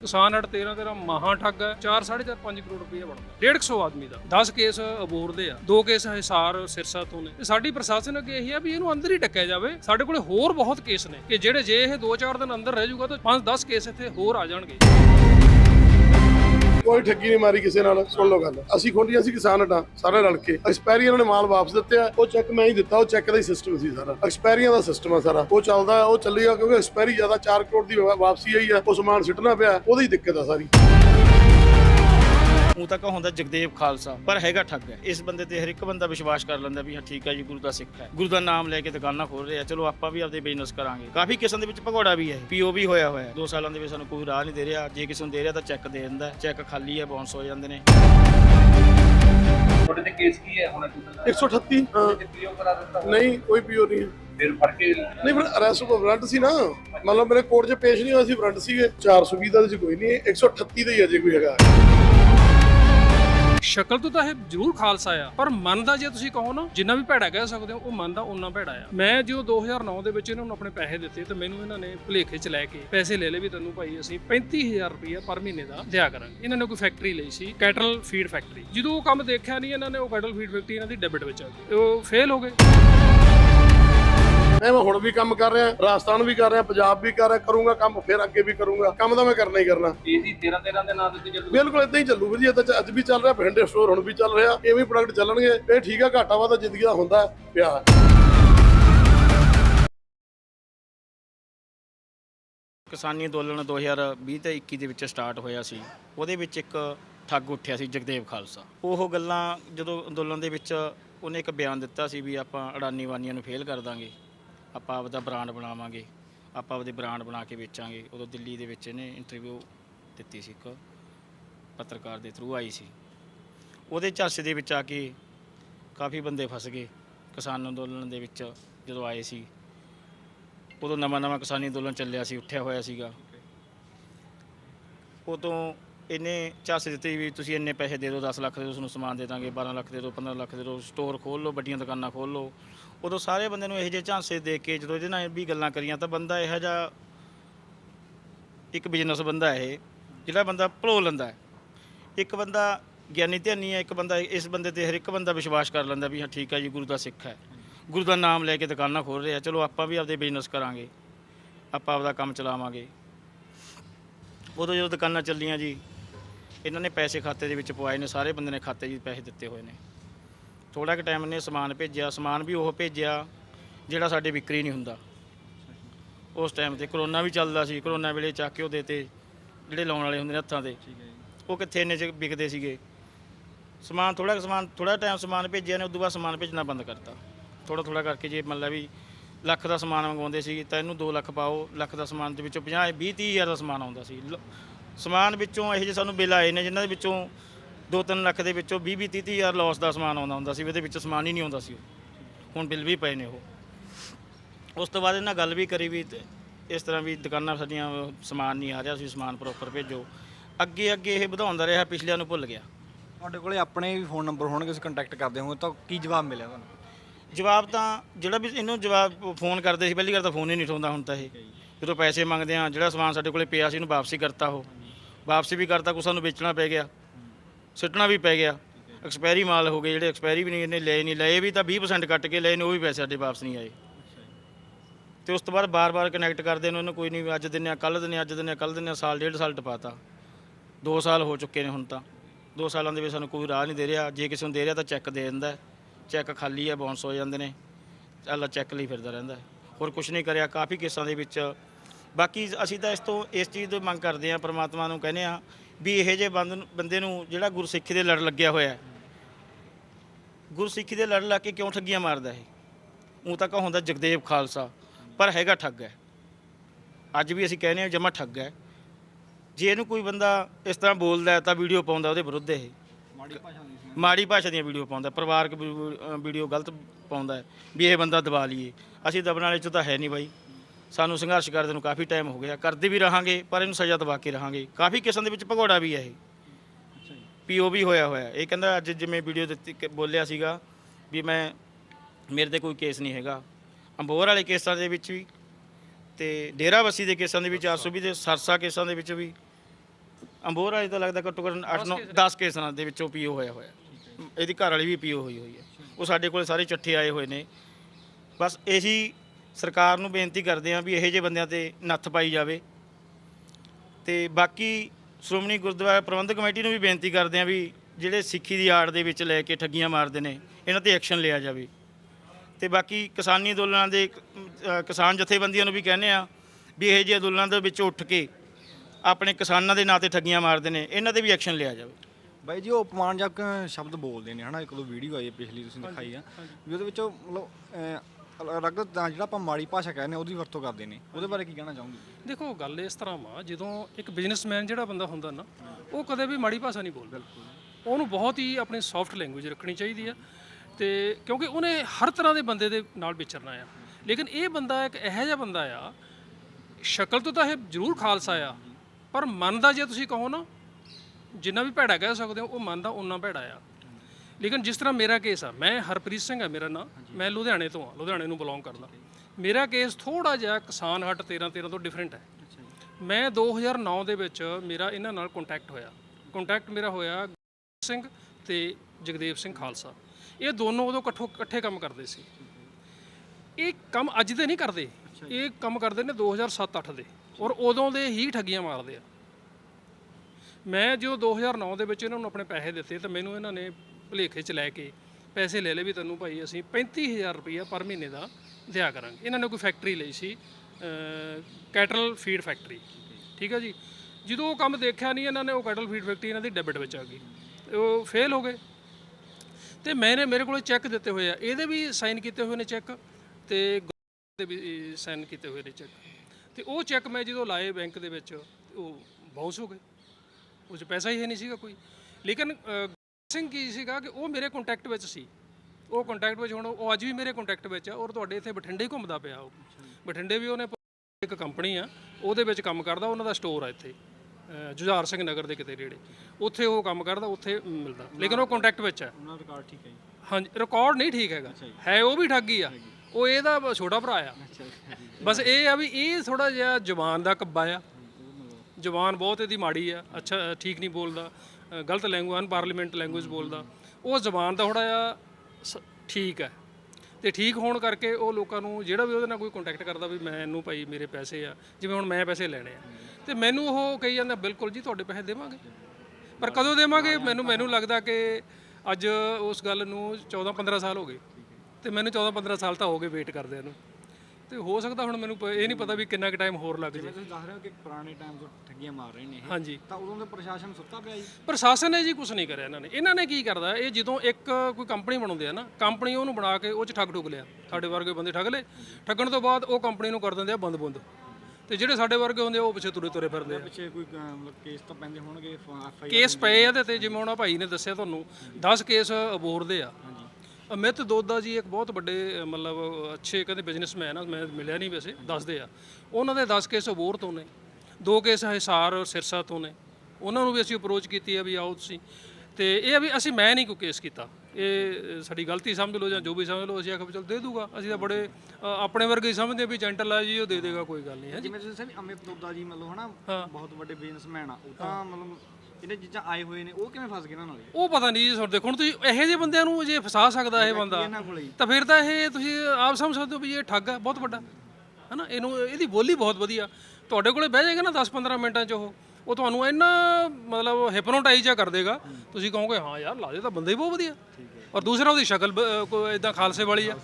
ਕਿਸਾਨ ਅੜ 13 13 ਮਹਾ ਠੱਗ ਹੈ 4 4.5 5 ਕਰੋੜ ਰੁਪਏ ਬਣਦਾ। 150 ਆਦਮੀ ਦਾ। 10 ਕੇਸ ਅਬੋਰ ਦੇ ਆ, ਦੋ ਕੇਸ ਹਿਸਾਰ ਸਿਰਸਾ ਤੋਂ ਨੇ। ਤੇ ਸਾਡੀ ਪ੍ਰਸ਼ਾਸਨ ਅੱਗੇ ਇਹੀ ਆ ਵੀ ਇਹਨੂੰ ਅੰਦਰ ਹੀ ਟੱਕਿਆ ਜਾਵੇ। ਸਾਡੇ ਕੋਲੇ ਹੋਰ ਬਹੁਤ ਕੇਸ ਨੇ ਕਿ ਜਿਹੜੇ ਜੇ ਇਹ 2-4 ਦਿਨ ਅੰਦਰ ਰਹਿ ਜਾਊਗਾ ਤਾਂ 5-10 ਕੇਸ ਇੱਥੇ ਹੋਰ ਆ ਜਾਣਗੇ। ਕੋਈ ਠੱਗੀ ਨਹੀਂ ਮਾਰੀ ਕਿਸੇ ਨਾਲ, ਸੁਣ ਲਓ ਗੱਲ। ਅਸੀਂ ਖੋਲੀਆਂ ਸੀ ਕਿਸਾਨ ਅਡਾ ਸਾਰੇ ਰਲ ਕੇ। ਐਕਸਪਾਇਰੀ ਇਹਨਾਂ ਨੇ ਮਾਲ ਵਾਪਸ ਦਿੱਤੇ ਆ, ਉਹ ਚੈੱਕ ਮੈਂ ਹੀ ਦਿੱਤਾ, ਉਹ ਚੈੱਕ ਦਾ ਹੀ ਸਿਸਟਮ ਸੀ ਸਾਰਾ। ਐਕਸਪਾਇਰੀਆਂ ਦਾ ਸਿਸਟਮ ਆ ਸਾਰਾ। ਉਹ ਚੱਲਦਾ, ਉਹ ਚੱਲੇਗਾ ਕਿਉਂਕਿ ਐਕਸਪਾਇਰੀ ਜ਼ਿਆਦਾ 4 ਕਰੋੜ ਦੀ ਵਾਪਸੀ ਆਈ ਆ, ਉਹ ਸਮਾਨ ਸਿੱਟਣਾ ਪਿਆ, ਉਹਦੀ ਦਿੱਕਤ ਆ ਸਾਰੀ। ਉਹ ਤਾਂ ਹੁੰਦਾ ਜਗਦੇਵ ਖਾਲਸਾ ਪਰ ਹੈਗਾ ਠੱਗ ਹੈ। ਇਸ ਬੰਦੇ ਤੇ ਹਰ ਇੱਕ ਬੰਦਾ ਵਿਸ਼ਵਾਸ ਕਰ ਲੈਂਦਾ ਵੀ ਹਾਂ ਠੀਕ ਹੈ ਜੀ ਗੁਰੂ ਦਾ ਸਿੱਖ ਹੈ। ਗੁਰੂ ਦਾ ਨਾਮ ਲੈ ਕੇ ਦੁਕਾਨਾਂ ਖੋਲ ਰਿਹਾ ਚਲੋ ਆਪਾਂ ਵੀ ਆਪਦੇ ਬਿਜ਼ਨਸ ਕਰਾਂਗੇ। ਕਾਫੀ ਕਿਸਮ ਦੇ ਵਿੱਚ ਭਗੌੜਾ ਵੀ ਹੈ। ਪੀਓ ਵੀ ਹੋਇਆ ਹੋਇਆ ਹੈ। ਦੋ ਸਾਲਾਂ ਦੇ ਵਿੱਚ ਸਾਨੂੰ ਕੋਈ ਰਾਹ ਨਹੀਂ ਦੇ ਰਿਹਾ। ਜੇ ਕਿਸੇ ਨੂੰ ਦੇ ਰਿਹਾ ਤਾਂ ਚੈੱਕ ਦੇ ਦਿੰਦਾ ਚੈੱਕ ਖਾਲੀ ਹੈ ਬਾਉਂਸ ਹੋ ਜਾਂਦੇ ਨੇ। ਤੁਹਾਡੇ ਤੇ ਕੇਸ ਕੀ ਹੈ ਹੁਣ ਟੋਟਲ 138 ਹਾਂ ਤੇ ਪੀਓ ਕਰਾ ਦਿੱਤਾ ਨਹੀਂ ਕੋਈ ਪੀਓ ਨਹੀਂ ਹੈ। ਫਿਰ ਫੜ ਕੇ ਨਹੀਂ ਫਿਰ ਅਰੈਸਟ ਵਾਰੰਟ ਸੀ ਨਾ। ਮਤਲਬ ਮੇਰੇ ਕੋਰਟ 'ਚ ਪੇਸ਼ ਨਹੀਂ ਹੋਇਆ ਸੀ ਵਾਰੰਟ ਸੀਗੇ। 420 ਦਾ ਵਿੱਚ ਕੋਈ ਨਹੀਂ 138 ਦਾ ਹੀ ਅਜੇ ਕੋਈ ਹੈਗਾ। ਸ਼ਕਲ ਤੋਂ ਤਾਂ ਇਹ ਜ਼ਰੂਰ ਖਾਲਸਾ ਆ, ਪਰ ਮਨ ਦਾ ਜੇ ਤੁਸੀਂ ਕਹੋ ਨਾ, ਜਿੰਨਾ ਵੀ ਭੈੜਾ ਕਹਿ ਸਕਦੇ ਹੋ, ਉਹ ਮਨ ਦਾ ਉਨਾ ਭੈੜਾ ਆ। ਮੈਂ ਜੋ 2009 ਦੇ ਵਿੱਚ ਇਹਨਾਂ ਨੂੰ ਆਪਣੇ ਪੈਸੇ ਦਿੱਤੇ, ਤੇ ਮੈਨੂੰ ਇਹਨਾਂ ਨੇ ਭੁਲੇਖੇ ਚ ਲੈ ਕੇ ਪੈਸੇ ਲੈ ਲਏ ਵੀ ਤੈਨੂੰ ਭਾਈ ਅਸੀਂ 35000 ਰੁਪਏ ਪਰ ਮਹੀਨੇ ਦਾ ਦਿਆ ਕਰਾਂਗੇ। ਇਹਨਾਂ ਨੇ ਕੋਈ ਫੈਕਟਰੀ ਲਈ ਸੀ ਕੈਟਲ ਫੀਡ ਫੈਕਟਰੀ ਜਦੋਂ ਉਹ ਕੰਮ ਦੇਖਿਆ ਨਹੀਂ ਇਹਨਾਂ ਨੇ, ਉਹ ਕੈਟਲ ਫੀਡ ਫੈਕਟਰੀ ਇਹਨਾਂ ਦੀ ਡੈਬਿਟ ਵਿੱਚ ਆ ਗਈ ਉਹ ਫੇਲ ਹੋ ਗਏ। ਮੈਂ ਮੈਂ ਹੁਣ ਵੀ ਕੰਮ ਕਰ ਰਿਹਾ ਰਾਜਸਥਾਨ ਵੀ ਕਰ ਰਿਹਾ ਪੰਜਾਬ ਵੀ ਕਰ ਰਿਹਾ ਕਰੂੰਗਾ ਕੰਮ ਫਿਰ ਅੱਗੇ ਵੀ ਕਰੂੰਗਾ। ਕੰਮ ਤਾਂ ਮੈਂ ਕਰਨਾ ਹੀ ਕਰਨਾ। ਏਸੀ 13 13 ਦੇ ਨਾਂ ਦਿੱਤੇ ਚੱਲੂ। ਬਿਲਕੁਲ ਇਦਾਂ ਹੀ ਚੱਲੂ ਵੀਰ ਜੀ ਇਹ ਤਾਂ ਅੱਜ ਵੀ ਚੱਲ ਰਿਹਾ ਬਠਿੰਡੇ ਸਟੋਰ ਹੁਣ ਵੀ ਚੱਲ ਰਿਹਾ ਐਵੇਂ ਪ੍ਰੋਡਕਟ ਚੱਲਣਗੇ ਇਹ ਠੀਕ ਆ ਘਾਟਾ ਵਾ ਤਾਂ ਜ਼ਿੰਦਗੀ ਦਾ ਹੁੰਦਾ ਹੈ, ਪਿਆ ਕਿਸਾਨੀ ਅੰਦੋਲਨ 2020 ਤੇ 21 ਦੇ ਵਿੱਚ ਸਟਾਰਟ ਹੋਇਆ ਸੀ। ਉਹਦੇ ਵਿੱਚ ਇੱਕ ਠੱਗ ਉੱਠਿਆ ਸੀ ਜਗਦੇਵ ਖਾਲਸਾ। ਉਹ ਗੱਲਾਂ ਜਦੋਂ ਅੰਦੋਲਨ ਦੇ ਵਿੱਚ ਉਹਨੇ ਇੱਕ ਬਿਆਨ ਦਿੱਤਾ ਸੀ ਵੀ ਆਪਾਂ ਅਡਾਨੀ ਵਾਨੀਆਂ ਨੂੰ ਫੇਲ ਕਰ ਦਾਂਗੇ। ਆਪਾਂ ਆਪਦਾ ਬ੍ਰਾਂਡ ਬਣਾਵਾਂਗੇ, ਆਪਾਂ ਆਪਦੇ ਬ੍ਰਾਂਡ ਬਣਾ ਕੇ ਵੇਚਾਂਗੇ। ਉਦੋਂ ਦਿੱਲੀ ਦੇ ਵਿੱਚ ਇਹਨੇ ਇੰਟਰਵਿਊ ਦਿੱਤੀ ਸੀ ਇੱਕ ਪੱਤਰਕਾਰ ਦੇ ਥਰੂ ਆਈ ਸੀ। ਉਹਦੇ ਝਾਂਸੇ ਦੇ ਵਿੱਚ ਆ ਕੇ ਕਾਫੀ ਬੰਦੇ ਫਸ ਗਏ ਕਿਸਾਨ ਅੰਦੋਲਨ ਦੇ ਵਿੱਚ ਜਦੋਂ ਆਏ ਸੀ। ਉਦੋਂ ਨਵਾਂ ਨਵਾਂ ਕਿਸਾਨੀ ਅੰਦੋਲਨ ਚੱਲਿਆ ਸੀ, ਉੱਠਿਆ ਹੋਇਆ ਸੀਗਾ। ਉਦੋਂ ਇਹਨੇ ਝਾਂਸੇ ਦਿੱਤੀ ਵੀ ਤੁਸੀਂ ਇੰਨੇ ਪੈਸੇ ਦੇ ਦਿਓ 10 ਲੱਖ ਦੇ ਦਿਓ, ਤੁਹਾਨੂੰ ਸਮਾਨ ਦੇ ਦਾਂਗੇ 12 ਲੱਖ ਦੇ ਦਿਓ 15 ਲੱਖ ਦੇ ਦਿਓ ਸਟੋਰ ਖੋਲ ਲਓ, ਵੱਡੀਆਂ ਦੁਕਾਨਾਂ ਖੋਲ ਲਓ। ਉਦੋਂ ਸਾਰੇ ਬੰਦੇ ਨੂੰ ਇਹੋ ਜਿਹੇ ਝਾਂਸੇ ਦੇ ਕੇ ਜਦੋਂ ਇਹਦੇ ਨਾਲ ਵੀ ਗੱਲਾਂ ਕਰੀਆਂ ਤਾਂ ਬੰਦਾ ਇਹੋ ਜਿਹਾ ਇੱਕ ਬਿਜ਼ਨਸ ਬੰਦਾ ਇਹ, ਜਿਹੜਾ ਬੰਦਾ ਭਲੋ ਲੈਂਦਾ ਹੈ। ਇੱਕ ਬੰਦਾ ਗਿਆਨੀ ਧਿਆਨੀ ਹੈ, ਇੱਕ ਬੰਦਾ ਇਸ ਬੰਦੇ ਤੇ ਹਰ ਇੱਕ ਬੰਦਾ ਵਿਸ਼ਵਾਸ ਕਰ ਲੈਂਦਾ ਵੀ ਹਾਂ, ਠੀਕ ਹੈ ਜੀ, ਗੁਰੂ ਦਾ ਸਿੱਖ ਹੈ। ਗੁਰੂ ਦਾ ਨਾਮ ਲੈ ਕੇ ਦੁਕਾਨਾਂ ਖੋਲ ਰਿਹਾ, ਚਲੋ ਆਪਾਂ ਵੀ ਆਪਦੇ ਬਿਜ਼ਨਸ ਕਰਾਂਗੇ, ਆਪਾਂ ਆਪਦਾ ਕੰਮ ਚਲਾਵਾਂਗੇ। ਉਦੋਂ ਜਦੋਂ ਦੁਕਾਨਾਂ ਚੱਲੀਆਂ ਜੀ, ਇਹਨਾਂ ਨੇ ਪੈਸੇ ਖਾਤੇ ਦੇ ਵਿੱਚ ਪਵਾਏ ਨੇ, ਸਾਰੇ ਬੰਦੇ ਨੇ ਖਾਤੇ 'ਚ ਪੈਸੇ ਦਿੱਤੇ ਹੋਏ ਨੇ। ਥੋੜਾ ਕੁ ਟਾਈਮ ਨੇ ਸਮਾਨ ਭੇਜਿਆ ਸਮਾਨ ਵੀ ਉਹ ਭੇਜਿਆ ਜਿਹੜਾ ਸਾਡੇ ਵਿਕਰੀ ਨਹੀਂ ਹੁੰਦਾ। ਉਸ ਟਾਈਮ ਤੇ ਕਰੋਨਾ ਵੀ ਚੱਲਦਾ ਸੀ ਕਰੋਨਾ ਵੇਲੇ ਚੱਕ ਕੇ ਉਹ ਦੇਤੇ ਜਿਹੜੇ ਲਾਉਣ ਵਾਲੇ ਹੁੰਦੇ ਨੇ ਹੱਥਾਂ ਤੇ ਉਹ ਕਿੱਥੇ ਇੰਨੇ ਚ ਵਿਕਦੇ ਸੀਗੇ? ਸਮਾਨ ਥੋੜਾ ਕੁ ਸਮਾਨ ਥੋੜਾ ਟਾਈਮ ਸਮਾਨ ਭੇਜਿਆ ਨੇ ਉਦੋਂ ਬਾਅਦ ਸਮਾਨ ਭੇਜਣਾ ਬੰਦ ਕਰਤਾ। ਥੋੜਾ ਥੋੜਾ ਕਰਕੇ ਜੇ ਮੰਨ ਲਾ ਵੀ ਲੱਖ ਦਾ ਸਮਾਨ ਮੰਗਵਾਉਂਦੇ ਸੀ ਤਾਂ ਇਹਨੂੰ 2 ਲੱਖ ਪਾਓ ਲੱਖ ਦਾ ਸਮਾਨ ਦੇ ਵਿੱਚੋਂ 50 20 30 ਹਜ਼ਾਰ ਦਾ ਸਮਾਨ ਆਉਂਦਾ ਸੀ। ਸਮਾਨ ਵਿੱਚੋਂ ਇਹੋ ਜਿਹੇ ਸਾਨੂੰ ਬਿੱਲ ਆਏ ਨੇ ਜਿਨ੍ਹਾਂ ਦੇ ਵਿੱਚੋਂ 2-3 ਲੱਖ ਦੇ ਵਿੱਚੋਂ 20 20 30 ਹਜ਼ਾਰ ਲਾਸ ਦਾ ਸਮਾਨ ਆਉਂਦਾ ਹੁੰਦਾ ਸੀ ਉਹਦੇ ਵਿੱਚ ਸਮਾਨ ਹੀ ਨਹੀਂ ਆਉਂਦਾ ਸੀ। ਹੁਣ ਬਿੱਲ ਵੀ ਪਏ ਨੇ ਉਹ। ਉਸ ਤੋਂ ਬਾਅਦ ਇਹਨਾਂ ਗੱਲ ਵੀ ਕਰੀ ਵੀ ਇਸ ਤਰ੍ਹਾਂ ਵੀ ਦੁਕਾਨਾਂ ਸਾਡੀਆਂ ਸਮਾਨ ਨਹੀਂ ਆ ਰਿਹਾ ਸੀ ਸਮਾਨ ਪ੍ਰੋਪਰ ਭੇਜੋ। ਅੱਗੇ ਅੱਗੇ ਇਹ ਵਧਾਉਂਦਾ ਰਿਹਾ ਪਿਛਲਿਆਂ ਨੂੰ ਭੁੱਲ ਗਿਆ। ਤੁਹਾਡੇ ਕੋਲੇ ਆਪਣੇ ਵੀ ਫੋਨ ਨੰਬਰ ਹੋਣਗੇ ਤੁਸੀਂ ਕੰਟੈਕਟ ਕਰਦੇ ਹੋਗੇ ਤਾਂ ਕੀ ਜਵਾਬ ਮਿਲਿਆ ਤੁਹਾਨੂੰ? ਜਵਾਬ ਤਾਂ ਜਿਹੜਾ ਵੀ ਇਹਨੂੰ ਜਵਾਬ ਫੋਨ ਕਰਦੇ ਸੀ ਪਹਿਲੀ ਗੱਲ ਤਾਂ ਫੋਨ ਹੀ ਨਹੀਂ ਉਠਾਉਂਦਾ ਹੁਣ ਤਾਂ ਇਹ। ਜਦੋਂ ਪੈਸੇ ਮੰਗਦੇ ਆ ਜਿਹੜਾ ਸਮਾਨ ਸਾਡੇ ਕੋਲੇ ਪਿਆ ਸੀ ਇਹਨੂੰ ਵਾਪਸੀ ਕਰਤਾ ਉਹ। ਵਾਪਸੀ ਵੀ ਕਰਤਾ ਕੁਛ ਸਾਨੂੰ ਵੇਚਣਾ ਪੈ ਗਿਆ। ਸਿੱਟਣਾ ਵੀ ਪੈ ਗਿਆ। ਐਕਸਪਾਇਰੀ ਮਾਲ ਹੋ ਗਏ ਜਿਹੜੇ ਐਕਸਪਾਇਰੀ ਵੀ ਨਹੀਂ, ਇਹਨੇ ਲਏ ਨਹੀਂ। ਲਏ ਵੀ ਤਾਂ 20% ਕੱਟ ਕੇ ਲਏ ਨੇ, ਉਹ ਵੀ ਪੈਸੇ ਸਾਡੇ ਵਾਪਸ ਨਹੀਂ ਆਏ। ਤੇ ਉਸ ਤੋਂ ਬਾਅਦ ਬਾਰ-ਬਾਰ ਕਨੈਕਟ ਕਰਦੇ ਨੇ, ਉਹਨੂੰ ਕੋਈ ਨਹੀਂ, ਅੱਜ ਦਿੰਨੇ ਆ ਕੱਲ ਦਿੰਨੇ ਆ, ਅੱਜ ਦਿੰਨੇ ਆ ਕੱਲ ਦਿੰਨੇ ਆ, ਸਾਲ, ਡੇਢ ਸਾਲ ਟਪਾਤਾ। 2 ਸਾਲ ਹੋ ਚੁੱਕੇ ਨੇ ਹੁਣ ਤਾਂ। 2 ਸਾਲਾਂ ਦੇ ਵਿੱਚ ਸਾਨੂੰ ਕੋਈ ਰਾਹ ਨਹੀਂ ਦੇ ਰਿਹਾ। ਜੇ ਕਿਸੇ ਨੂੰ ਦੇ ਰਿਹਾ ਤਾਂ ਚੈੱਕ ਦੇ ਦਿੰਦਾ ਚੈੱਕ ਖਾਲੀ ਹੈ ਬਾਉਂਸ ਹੋ ਜਾਂਦੇ ਨੇ। ਅੱਲਾ ਚੈੱਕ ਲਈ ਫਿਰਦਾ ਰਹਿੰਦਾ ਹੋਰ ਕੁਝ ਨਹੀਂ ਕਰਿਆ, ਕਾਫੀ ਕੇਸਾਂ ਦੇ ਵਿੱਚ। ਬਾਕੀ ਅਸੀਂ ਤਾਂ ਇਸ ਤੋਂ, ਇਸ ਚੀਜ਼ ਦੀ ਮੰਗ ਕਰਦੇ ਹਾਂ, ਪ੍ਰਮਾਤਮਾ ਨੂੰ ਕਹਿੰਦੇ ਆ ਵੀ ਇਹੋ ਜਿਹੇ ਬੰਦ ਨੂੰ- ਬੰਦੇ ਨੂੰ ਜਿਹੜਾ ਗੁਰਸਿੱਖੀ ਦੇ ਲੜ ਲੱਗਿਆ ਹੋਇਆ ਹੈ। ਗੁਰਸਿੱਖੀ ਦੇ ਲੜ ਲਾ ਕੇ ਕਿਉਂ ਠੱਗੀਆਂ ਮਾਰਦਾ ਇਹ? ਉਹ ਤਾਂ ਹੁੰਦਾ ਜਗਦੇਵ ਖਾਲਸਾ ਪਰ ਹੈਗਾ ਠੱਗ ਹੈ। ਅੱਜ ਵੀ ਅਸੀਂ ਕਹਿੰਦੇ ਹਾਂ ਜਮਾ ਠੱਗ ਹੈ। ਜੇ ਇਹਨੂੰ ਕੋਈ ਬੰਦਾ ਇਸ ਤਰ੍ਹਾਂ ਬੋਲਦਾ ਹੈ ਤਾਂ ਵੀਡੀਓ ਪਾਉਂਦਾ ਉਹਦੇ ਵਿਰੁੱਧ ਇਹ। ਮਾੜੀ ਭਾਸ਼ਾ ਦੀ ਸੀ। ਮਾੜੀ ਭਾਸ਼ਾ ਦੀਆਂ ਵੀਡੀਓ ਪਾਉਂਦਾ ਪਰਿਵਾਰਕ ਵੀਡੀਓ ਗਲਤ ਪਾਉਂਦਾ ਹੈ ਵੀ ਇਹ ਬੰਦਾ ਦਬਾ ਲਈਏ। ਅਸੀਂ ਦਬਣ ਵਾਲੇ ਚ ਤਾਂ ਹੈ ਨਹੀਂ ਬਾਈ। ਸਾਨੂੰ ਸੰਘਰਸ਼ ਕਰਦੇ ਨੂੰ ਕਾਫੀ ਟਾਈਮ ਹੋ ਗਿਆ। ਕਰਦੇ ਵੀ ਰਹਾਂਗੇ ਪਰ ਇਹਨੂੰ ਸਜ਼ਾ ਦਵਾ ਕੇ ਰਹਾਂਗੇ। ਕਾਫੀ ਕਿਸਮ ਦੇ ਵਿੱਚ ਭਗੌੜਾ ਵੀ ਹੈ ਇਹ। ਪੀਓ ਵੀ ਹੋਇਆ ਹੋਇਆ। ਇਹ ਕਹਿੰਦਾ ਅੱਜ ਜਿਵੇਂ ਵੀਡੀਓ ਦਿੱਤੀ ਬੋਲਿਆ ਸੀਗਾ ਵੀ ਮੈਂ ਮੇਰੇ ਤੇ ਕੋਈ ਕੇਸ ਨਹੀਂ ਹੈਗਾ। ਅੰਬੋਰ ਵਾਲੇ ਕੇਸਾਂ ਦੇ ਵਿੱਚ ਵੀ ਤੇ ਡੇਰਾ ਬੱਸੀ ਦੇ ਕੇਸਾਂ ਦੇ ਵਿੱਚ 820 ਦੇ ਸਰਸਾ ਕੇਸਾਂ ਦੇ ਵਿੱਚ ਵੀ। ਅੰਬੋਰ ਅਜੇ ਤਾਂ ਲੱਗਦਾ ਘੱਟੋ ਘੱਟ 8 9 10 ਕੇਸਾਂ ਦੇ ਵਿੱਚੋਂ ਪੀਓ ਹੋਇਆ ਹੋਇਆ। ਇਹਦੀ ਘਰ ਵਾਲੀ ਵੀ ਪੀਓ ਹੋਈ ਹੋਈ ਹੈ। ਉਹ ਸਾਡੇ ਕੋਲ ਸਾਰੇ ਚੱਠੇ ਆਏ ਹੋਏ ਨੇ। ਬਸ ਇਹੀ ਸਰਕਾਰ ਨੂੰ ਬੇਨਤੀ ਕਰਦੇ ਹਾਂ ਵੀ ਇਹੋ ਜਿਹੇ ਬੰਦਿਆਂ ਤੇ ਨੱਥ ਪਾਈ ਜਾਵੇ। ਤੇ ਬਾਕੀ ਸ਼੍ਰੋਮਣੀ ਗੁਰਦੁਆਰਾ ਪ੍ਰਬੰਧਕ ਕਮੇਟੀ ਨੂੰ ਵੀ ਬੇਨਤੀ ਕਰਦੇ ਹਾਂ ਵੀ ਜਿਹੜੇ ਸਿੱਖੀ ਦੀ ਆੜ ਦੇ ਵਿੱਚ ਲੈ ਕੇ ਠੱਗੀਆਂ ਮਾਰਦੇ ਨੇ ਇਹਨਾਂ ਤੇ ਐਕਸ਼ਨ ਲਿਆ ਜਾਵੇ। ਤੇ ਬਾਕੀ ਕਿਸਾਨੀ ਅੰਦੋਲਨਾਂ ਦੇ ਕਿਸਾਨ ਜਥੇਬੰਦੀਆਂ ਨੂੰ ਵੀ ਕਹਿੰਦੇ ਆ ਵੀ ਇਹੋ ਜਿਹੇ ਅੰਦੋਲਨਾਂ ਦੇ ਵਿੱਚ ਉੱਠ ਕੇ ਆਪਣੇ ਕਿਸਾਨਾਂ ਦੇ ਨਾਂ ਤੇ ਠੱਗੀਆਂ ਮਾਰਦੇ ਨੇ ਇਹਨਾਂ ਤੇ ਵੀ ਐਕਸ਼ਨ ਲਿਆ ਜਾਵੇ। ਬਾਈ ਜੀ ਉਹ ਅਪਮਾਨਜਨਕ ਸ਼ਬਦ ਬੋਲਦੇ ਨੇ ਹਨਾ? ਇੱਕ ਦੋ ਵੀਡੀਓ ਆਈ ਹੈ ਪਿਛਲੀ ਤੁਸੀਂ ਦਿਖਾਈ ਆ। ਵੀ ਉਹਦੇ ਵਿੱਚ ਮਤਲਬ ਅਹ, ਅਲੱਗ ਤਾਂ ਜਿਹੜਾ ਆਪਾਂ ਮਾੜੀ ਭਾਸ਼ਾ ਕਹਿੰਦੇ ਹਾਂ, ਉਹਦੀ ਵਰਤੋਂ ਕਰਦੇ ਨੇ। ਉਹਦੇ ਬਾਰੇ ਕੀ ਕਹਿਣਾ ਚਾਹੋਗੇ? ਦੇਖੋ ਗੱਲ ਇਸ ਤਰ੍ਹਾਂ ਵਾ ਜਦੋਂ ਇੱਕ ਬਿਜ਼ਨਸਮੈਨ ਜਿਹੜਾ ਬੰਦਾ ਹੁੰਦਾ ਨਾ ਉਹ ਕਦੇ ਵੀ ਮਾੜੀ ਭਾਸ਼ਾ ਨਹੀਂ ਬੋਲਦਾ। ਉਹਨੂੰ ਬਹੁਤ ਹੀ ਆਪਣੀ ਸੌਫਟ ਲੈਂਗੁਏਜ ਰੱਖਣੀ ਚਾਹੀਦੀ ਆ ਤੇ ਕਿਉਂਕਿ ਉਹਨੇ ਹਰ ਤਰ੍ਹਾਂ ਦੇ ਬੰਦੇ ਦੇ ਨਾਲ ਵਿਚਰਨਾ ਆ। ਲੇਕਿਨ ਇਹ ਬੰਦਾ ਇੱਕ ਇਹੋ ਜਿਹਾ ਬੰਦਾ ਆ ਸ਼ਕਲ ਤੋਂ ਤਾਂ ਇਹ ਜ਼ਰੂਰ ਖਾਲਸਾ ਆ ਪਰ ਮਨ ਦਾ ਜੇ ਤੁਸੀਂ ਕਹੋ ਨਾ ਜਿੰਨਾ ਵੀ ਭੈੜਾ ਕਹਿ ਸਕਦੇ ਹੋ ਉਹ ਮਨ ਦਾ ਉਨਾ ਭੈੜਾ ਆ। ਲੇਕਿਨ ਜਿਸ ਤਰ੍ਹਾਂ ਮੇਰਾ ਕੇਸ ਆ ਮੈਂ ਹਰਪ੍ਰੀਤ ਸਿੰਘ ਆ ਮੇਰਾ ਨਾਂ ਮੈਂ ਲੁਧਿਆਣੇ ਤੋਂ ਆ ਲੁਧਿਆਣੇ ਨੂੰ ਬਿਲੋਂਗ ਕਰਦਾ। ਮੇਰਾ ਕੇਸ ਥੋੜਾ ਜਿਹਾ ਕਿਸਾਨ ਹੱਟ 13 13 ਤੋਂ ਡਿਫਰੈਂਟ ਹੈ। ਮੈਂ 2009 ਦੇ ਵਿੱਚ ਮੇਰਾ ਇਹਨਾਂ ਨਾਲ ਕੰਟੈਕਟ ਹੋਇਆ। ਕੰਟੈਕਟ ਮੇਰਾ ਹੋਇਆ ਸਿੰਘ ਤੇ ਜਗਦੇਵ ਸਿੰਘ ਖਾਲਸਾ। ਇਹ ਦੋਨੋਂ ਉਦੋਂ ਇਕੱਠੋ ਇਕੱਠੇ ਕੰਮ ਕਰਦੇ ਸੀ। ਇਹ ਕੰਮ ਅੱਜ ਦੇ ਨਹੀਂ ਕਰਦੇ। ਇਹ ਕੰਮ ਕਰਦੇ ਨੇ 2007-8 ਦੇ। ਔਰ ਉਦੋਂ ਦੇ ਹੀ ਠੱਗੀਆਂ ਮਾਰਦੇ ਆ। ਮੈਂ ਜਦੋਂ 2009 ਦੇ ਵਿੱਚ ਇਹਨਾਂ ਨੂੰ ਆਪਣੇ ਪੈਸੇ ਦਿੱਤੇ ਤਾਂ ਮੈਨੂੰ ਇਹਨਾਂ ਨੇ ਭੁਲੇਖੇ 'ਚ ਲੈ ਕੇ ਪੈਸੇ ਲੈ ਲਏ ਵੀ ਤੈਨੂੰ ਭਾਈ ਅਸੀਂ 35000 ਰੁਪਈਆ ਪਰ ਮਹੀਨੇ ਦਾ ਦਿਆ ਕਰਾਂਗੇ। ਇਹਨਾਂ ਨੇ ਕੋਈ ਫੈਕਟਰੀ ਲਈ ਸੀ ਕੈਟਲ ਫੀਡ ਫੈਕਟਰੀ ਠੀਕ ਹੈ ਜੀ? ਜਦੋਂ ਉਹ ਕੰਮ ਦੇਖਿਆ ਨਹੀਂ ਇਹਨਾਂ ਨੇ, ਉਹ ਕੈਟਲ ਫੀਡ ਫੈਕਟਰੀ ਇਹਨਾਂ ਦੀ ਡੈਬਿਟ ਵਿੱਚ ਆ ਗਈ। ਤੇ ਉਹ ਫੇਲ ਹੋ ਗਏ। ਤੇ ਮੈਨੇ ਮੇਰੇ ਕੋਲ ਚੈੱਕ ਦਿੱਤੇ ਹੋਏ ਆ। ਇਹਦੇ ਵੀ ਸਾਈਨ ਕੀਤੇ ਹੋਏ ਨੇ ਚੈੱਕ ਤੇ ਦੇ ਵੀ ਸਾਈਨ ਕੀਤੇ ਹੋਏ ਨੇ ਚੈੱਕ ਤੇ ਉਹ ਚੈੱਕ ਮੈਂ ਜਦੋਂ ਲਾਏ ਬੈਂਕ ਦੇ ਵਿੱਚ, ਉਹ ਬਾਉਂਸ ਹੋ ਗਏ। ਉਹ 'ਚ ਪੈਸਾ ਹੀ ਹੈ ਨਹੀਂ ਸੀਗਾ ਕੋਈ। ਲੇਕਿਨ ਸਿੰਘ ਕੀ ਸੀਗਾ ਕਿ ਉਹ ਮੇਰੇ ਕੰਟੈਕਟ ਵਿੱਚ ਸੀ। ਉਹ ਕੰਟੈਕਟ ਵਿੱਚ ਹੁਣ ਉਹ ਅੱਜ ਵੀ ਮੇਰੇ ਕੰਟੈਕਟ ਵਿੱਚ ਆ ਔਰ ਤੁਹਾਡੇ ਇੱਥੇ ਬਠਿੰਡੇ ਘੁੰਮਦਾ ਪਿਆ ਉਹ। ਬਠਿੰਡੇ ਵੀ ਉਹਨੇ ਇੱਕ ਕੰਪਨੀ ਆ ਉਹਦੇ ਵਿੱਚ ਕੰਮ ਕਰਦਾ ਉਹਨਾਂ ਦਾ ਸਟੋਰ ਆ ਇੱਥੇ। ਜੁਝਾਰ ਸਿੰਘ ਨਗਰ ਦੇ ਕਿਤੇ ਨੇੜੇ। ਉੱਥੇ ਉਹ ਕੰਮ ਕਰਦਾ ਉੱਥੇ ਮਿਲਦਾ। ਲੇਕਿਨ ਉਹ ਕੰਟੈਕਟ ਵਿੱਚ ਆ। ਉਹਨਾਂ ਦਾ ਰਿਕਾਰਡ ਠੀਕ ਹੈ ਜੀ। ਹਾਂਜੀ ਰਿਕਾਰਡ ਨਹੀਂ ਠੀਕ ਹੈਗਾ। ਹੈ ਉਹ ਵੀ ਠੱਗੀ ਆ। ਉਹ ਇਹਦਾ ਛੋਟਾ ਭਰਾ ਆ। ਬਸ ਇਹ ਆ ਵੀ ਇਹ ਥੋੜਾ ਜਿਹਾ ਜ਼ਬਾਨ ਦਾ ਕੱਬਾ ਆ। ਜ਼ਬਾਨ ਬਹੁਤ ਇਹਦੀ ਮਾੜੀ ਆ। ਅੱਛਾ ਠੀਕ ਨਹੀਂ ਬੋਲਦਾ। ਗਲਤ ਲੈਂਗੁਏਜ ਅਨ ਪਾਰਲੀਮੈਂਟ ਲੈਂਗੁਏਜ ਬੋਲਦਾ। ਉਹ ਜ਼ਬਾਨ ਦਾ ਥੋੜਾ ਜਿਹਾ ਸ- ਠੀਕ ਹੈ। ਤੇ ਠੀਕ ਹੋਣ ਕਰਕੇ ਉਹ ਲੋਕਾਂ ਨੂੰ ਜਿਹੜਾ ਵੀ ਉਹਦੇ ਨਾਲ ਕੋਈ ਕੰਟੈਕਟ ਕਰਦਾ ਵੀ ਮੈਨੂੰ ਭਾਈ ਮੇਰੇ ਪੈਸੇ ਆ, ਜਿਵੇਂ ਹੁਣ ਮੈਂ ਪੈਸੇ ਲੈਣੇ ਆ। ਤੇ ਮੈਨੂੰ ਉਹ ਕਹੀ ਜਾਂਦਾ, ਬਿਲਕੁਲ ਜੀ, ਤੁਹਾਡੇ ਪੈਸੇ ਦੇਵਾਂਗੇ। ਪਰ ਕਦੋਂ ਦੇਵਾਂਗੇ? ਮੈਨੂੰ ਮੈਨੂੰ ਲੱਗਦਾ ਕਿ ਅੱਜ ਉਸ ਗੱਲ ਨੂੰ 14 15 ਸਾਲ ਹੋ ਗਏ। ਤੇ ਮੈਨੂੰ 14 15 ਸਾਲ ਤਾਂ ਹੋ ਗਏ ਵੇਟ ਕਰਦੇ ਨੂੰ। ਤੇ ਹੋ ਸਕਦਾ ਹੁਣ ਮੈਨੂੰ ਪ- ਇਹ ਨਹੀਂ ਪਤਾ ਵੀ ਕਿੰਨਾ ਕੁ ਟਾਈਮ ਹੋਰ ਲੱਗ ਜੇ। ਤੁਸੀਂ ਦੱਸ ਰਹੇ ਹੋ ਕਿ ਪੁਰਾਣੇ ਟਾਈਮ ਤੋਂ ਠੱਗੀਆਂ ਮਾਰ ਰਹੇ ਨੇ ਇਹ। ਹਾਂਜੀ। ਤਾਂ ਉਦੋਂ ਦੇ ਪ੍ਰਸ਼ਾਸਨ ਸੁੱਤਾ ਪਿਆ ਜੀ? ਪ੍ਰਸ਼ਾਸਨ ਨੇ ਜੀ ਕੁਝ ਨਹੀਂ ਕਰਿਆ ਇਹਨਾਂ ਨੇ। ਇਹਨਾਂ ਨੇ ਕੀ ਕਰਦਾ ਇਹ ਜਦੋਂ ਇੱਕ ਕੋਈ ਕੰਪਨੀ ਬਣਾਉਂਦੇ ਆ ਨਾ ਕੰਪਨੀ ਉਹਨੂੰ ਬਣਾ ਕੇ ਉਹ ਚ ਠੱਗ ਠੁੱਗ ਲਿਆ। ਸਾਡੇ ਵਰਗੇ ਬੰਦੇ ਠੱਗ ਲਏ। ਠੱਗਣ ਤੋਂ ਬਾਅਦ ਉਹ ਕੰਪਨੀ ਨੂੰ ਕਰ ਦਿੰਦੇ ਆ ਬੰਦ ਬੰਦ। ਤੇ ਜਿਹੜੇ ਸਾਡੇ ਵਰਗੇ ਹੁੰਦੇ ਆ ਉਹ ਪਿੱਛੇ ਤੁਰੇ ਤੁਰੇ ਫਿਰਦੇ ਆ। ਪਿੱਛੇ ਕੋਈ ਅਹ, ਮਤਲਬ ਕੇਸ ਤਾਂ ਪੈਂਦੇ ਹੋਣਗੇ ਐਫ ਆਈ ਕੇਸ ਪਏ ਆ ਤੇ ਜਿਵੇਂ ਉਹਨਾਂ ਭਾਈ ਨੇ ਦੱਸਿਆ ਤੁਹਾਨੂੰ 10 ਕੇਸ ਅਬੋਰ ਦੇ ਆ ਅਮਿਤ ਦੋਦਾ ਜੀ ਇੱਕ ਬਹੁਤ ਵੱਡੇ ਮਤਲਬ ਅੱਛੇ ਕਹਿੰਦੇ ਬਿਜ਼ਨਸਮੈਨ ਆ ਮੈਂ ਮਿਲਿਆ ਨਹੀਂ ਵੈਸੇ ਦੱਸਦੇ ਆ। ਉਹਨਾਂ ਦੇ 10 ਕੇਸ ਅਬੋਰ ਤੋਂ ਨੇ ਦੋ ਕੇਸ ਹਿਸਾਰ ਸਿਰਸਾ ਤੋਂ ਨੇ। ਉਹਨਾਂ ਨੂੰ ਵੀ ਅਸੀਂ ਅਪਰੋਚ ਕੀਤੀ ਆ ਵੀ ਆਓ ਤੁਸੀਂ। ਤੇ ਇਹ ਆ ਵੀ ਅਸੀਂ ਮੈਂ ਨਹੀਂ ਕੋਈ ਕੇਸ ਕੀਤਾ। ਇਹ ਸਾਡੀ ਗਲਤੀ ਸਮਝ ਲਓ ਜਾਂ ਜੋ ਵੀ ਸਮਝ ਲਓ ਅਸੀਂ ਆਖਿਆ ਚਲ ਦੇ ਦੂਗਾ। ਅਸੀਂ ਤਾਂ ਬੜੇ ਆਪਣੇ ਵਰਗੇ ਹੀ ਸਮਝਦੇ ਆ ਵੀ ਜੈਂਟਲ ਆ ਜੀ ਉਹ ਦੇ ਦੇਗਾ ਕੋਈ ਗੱਲ ਨਹੀਂ ਹੈ ਜਿਵੇਂ ਤੁਸੀਂ ਵੀ ਅਮਿਤ ਦੋਦਾ ਜੀ ਮਤਲਬ ਹਨਾ ਬਹੁਤ ਵੱਡੇ ਬਿਜ਼ਨਸਮੈਨ ਆ ਉਹ ਤਾਂ ਮਤਲਬ ਇਹਨੇ ਚੀਜ਼ਾਂ ਆਏ ਹੋਏ ਨੇ ਉਹ ਕਿਵੇਂ ਫਸ ਗਏ ਇਹਨਾਂ ਨਾਲ? ਉਹ ਪਤਾ ਨਹੀਂ ਜੀ ਸਰ ਦੇਖੋ ਹੁਣ ਤੁਸੀਂ ਇਹੋ ਜਿਹੇ ਬੰਦਿਆਂ ਨੂੰ ਜੇ ਫਸਾ ਸਕਦਾ ਇਹ ਬੰਦਾ ਇਹਨਾਂ ਕੋਲੇ ਹੀ। ਤਾਂ ਫਿਰ ਤਾਂ ਇਹ ਤੁਸੀਂ ਆਪ ਸਮਝ ਸਕਦੇ ਹੋ ਵੀ ਇਹ ਠੱਗ ਹੈ ਬਹੁਤ ਵੱਡਾ। ਹਨਾ ਇਹਨੂੰ ਇਹਦੀ ਬੋਲੀ ਬਹੁਤ ਵਧੀਆ। ਤੁਹਾਡੇ ਕੋਲੇ ਬਹਿ ਜਾਏਗਾ ਨਾ 10-15 ਮਿੰਟਾਂ 'ਚ ਉਹ ਉਹ ਤੁਹਾਨੂੰ ਇੰਨਾ ਮਤਲਬ ਹਿਪਨੋਟਾਈਜ਼ ਕਰ ਦੇਗਾ। ਤੁਸੀਂ ਕਹੋਗੇ ਹਾਂ ਯਾਰ ਲਾਦੇ ਤਾਂ ਬੰਦਾ ਹੀ ਬਹੁਤ ਵਧੀਆ। ਔਰ ਦੂਸਰਾ ਉਹਦੀ ਸ਼ਕਲ ਇਦਾਂ ਖਾਲਸੇ ਵਾਲੀ ਆ।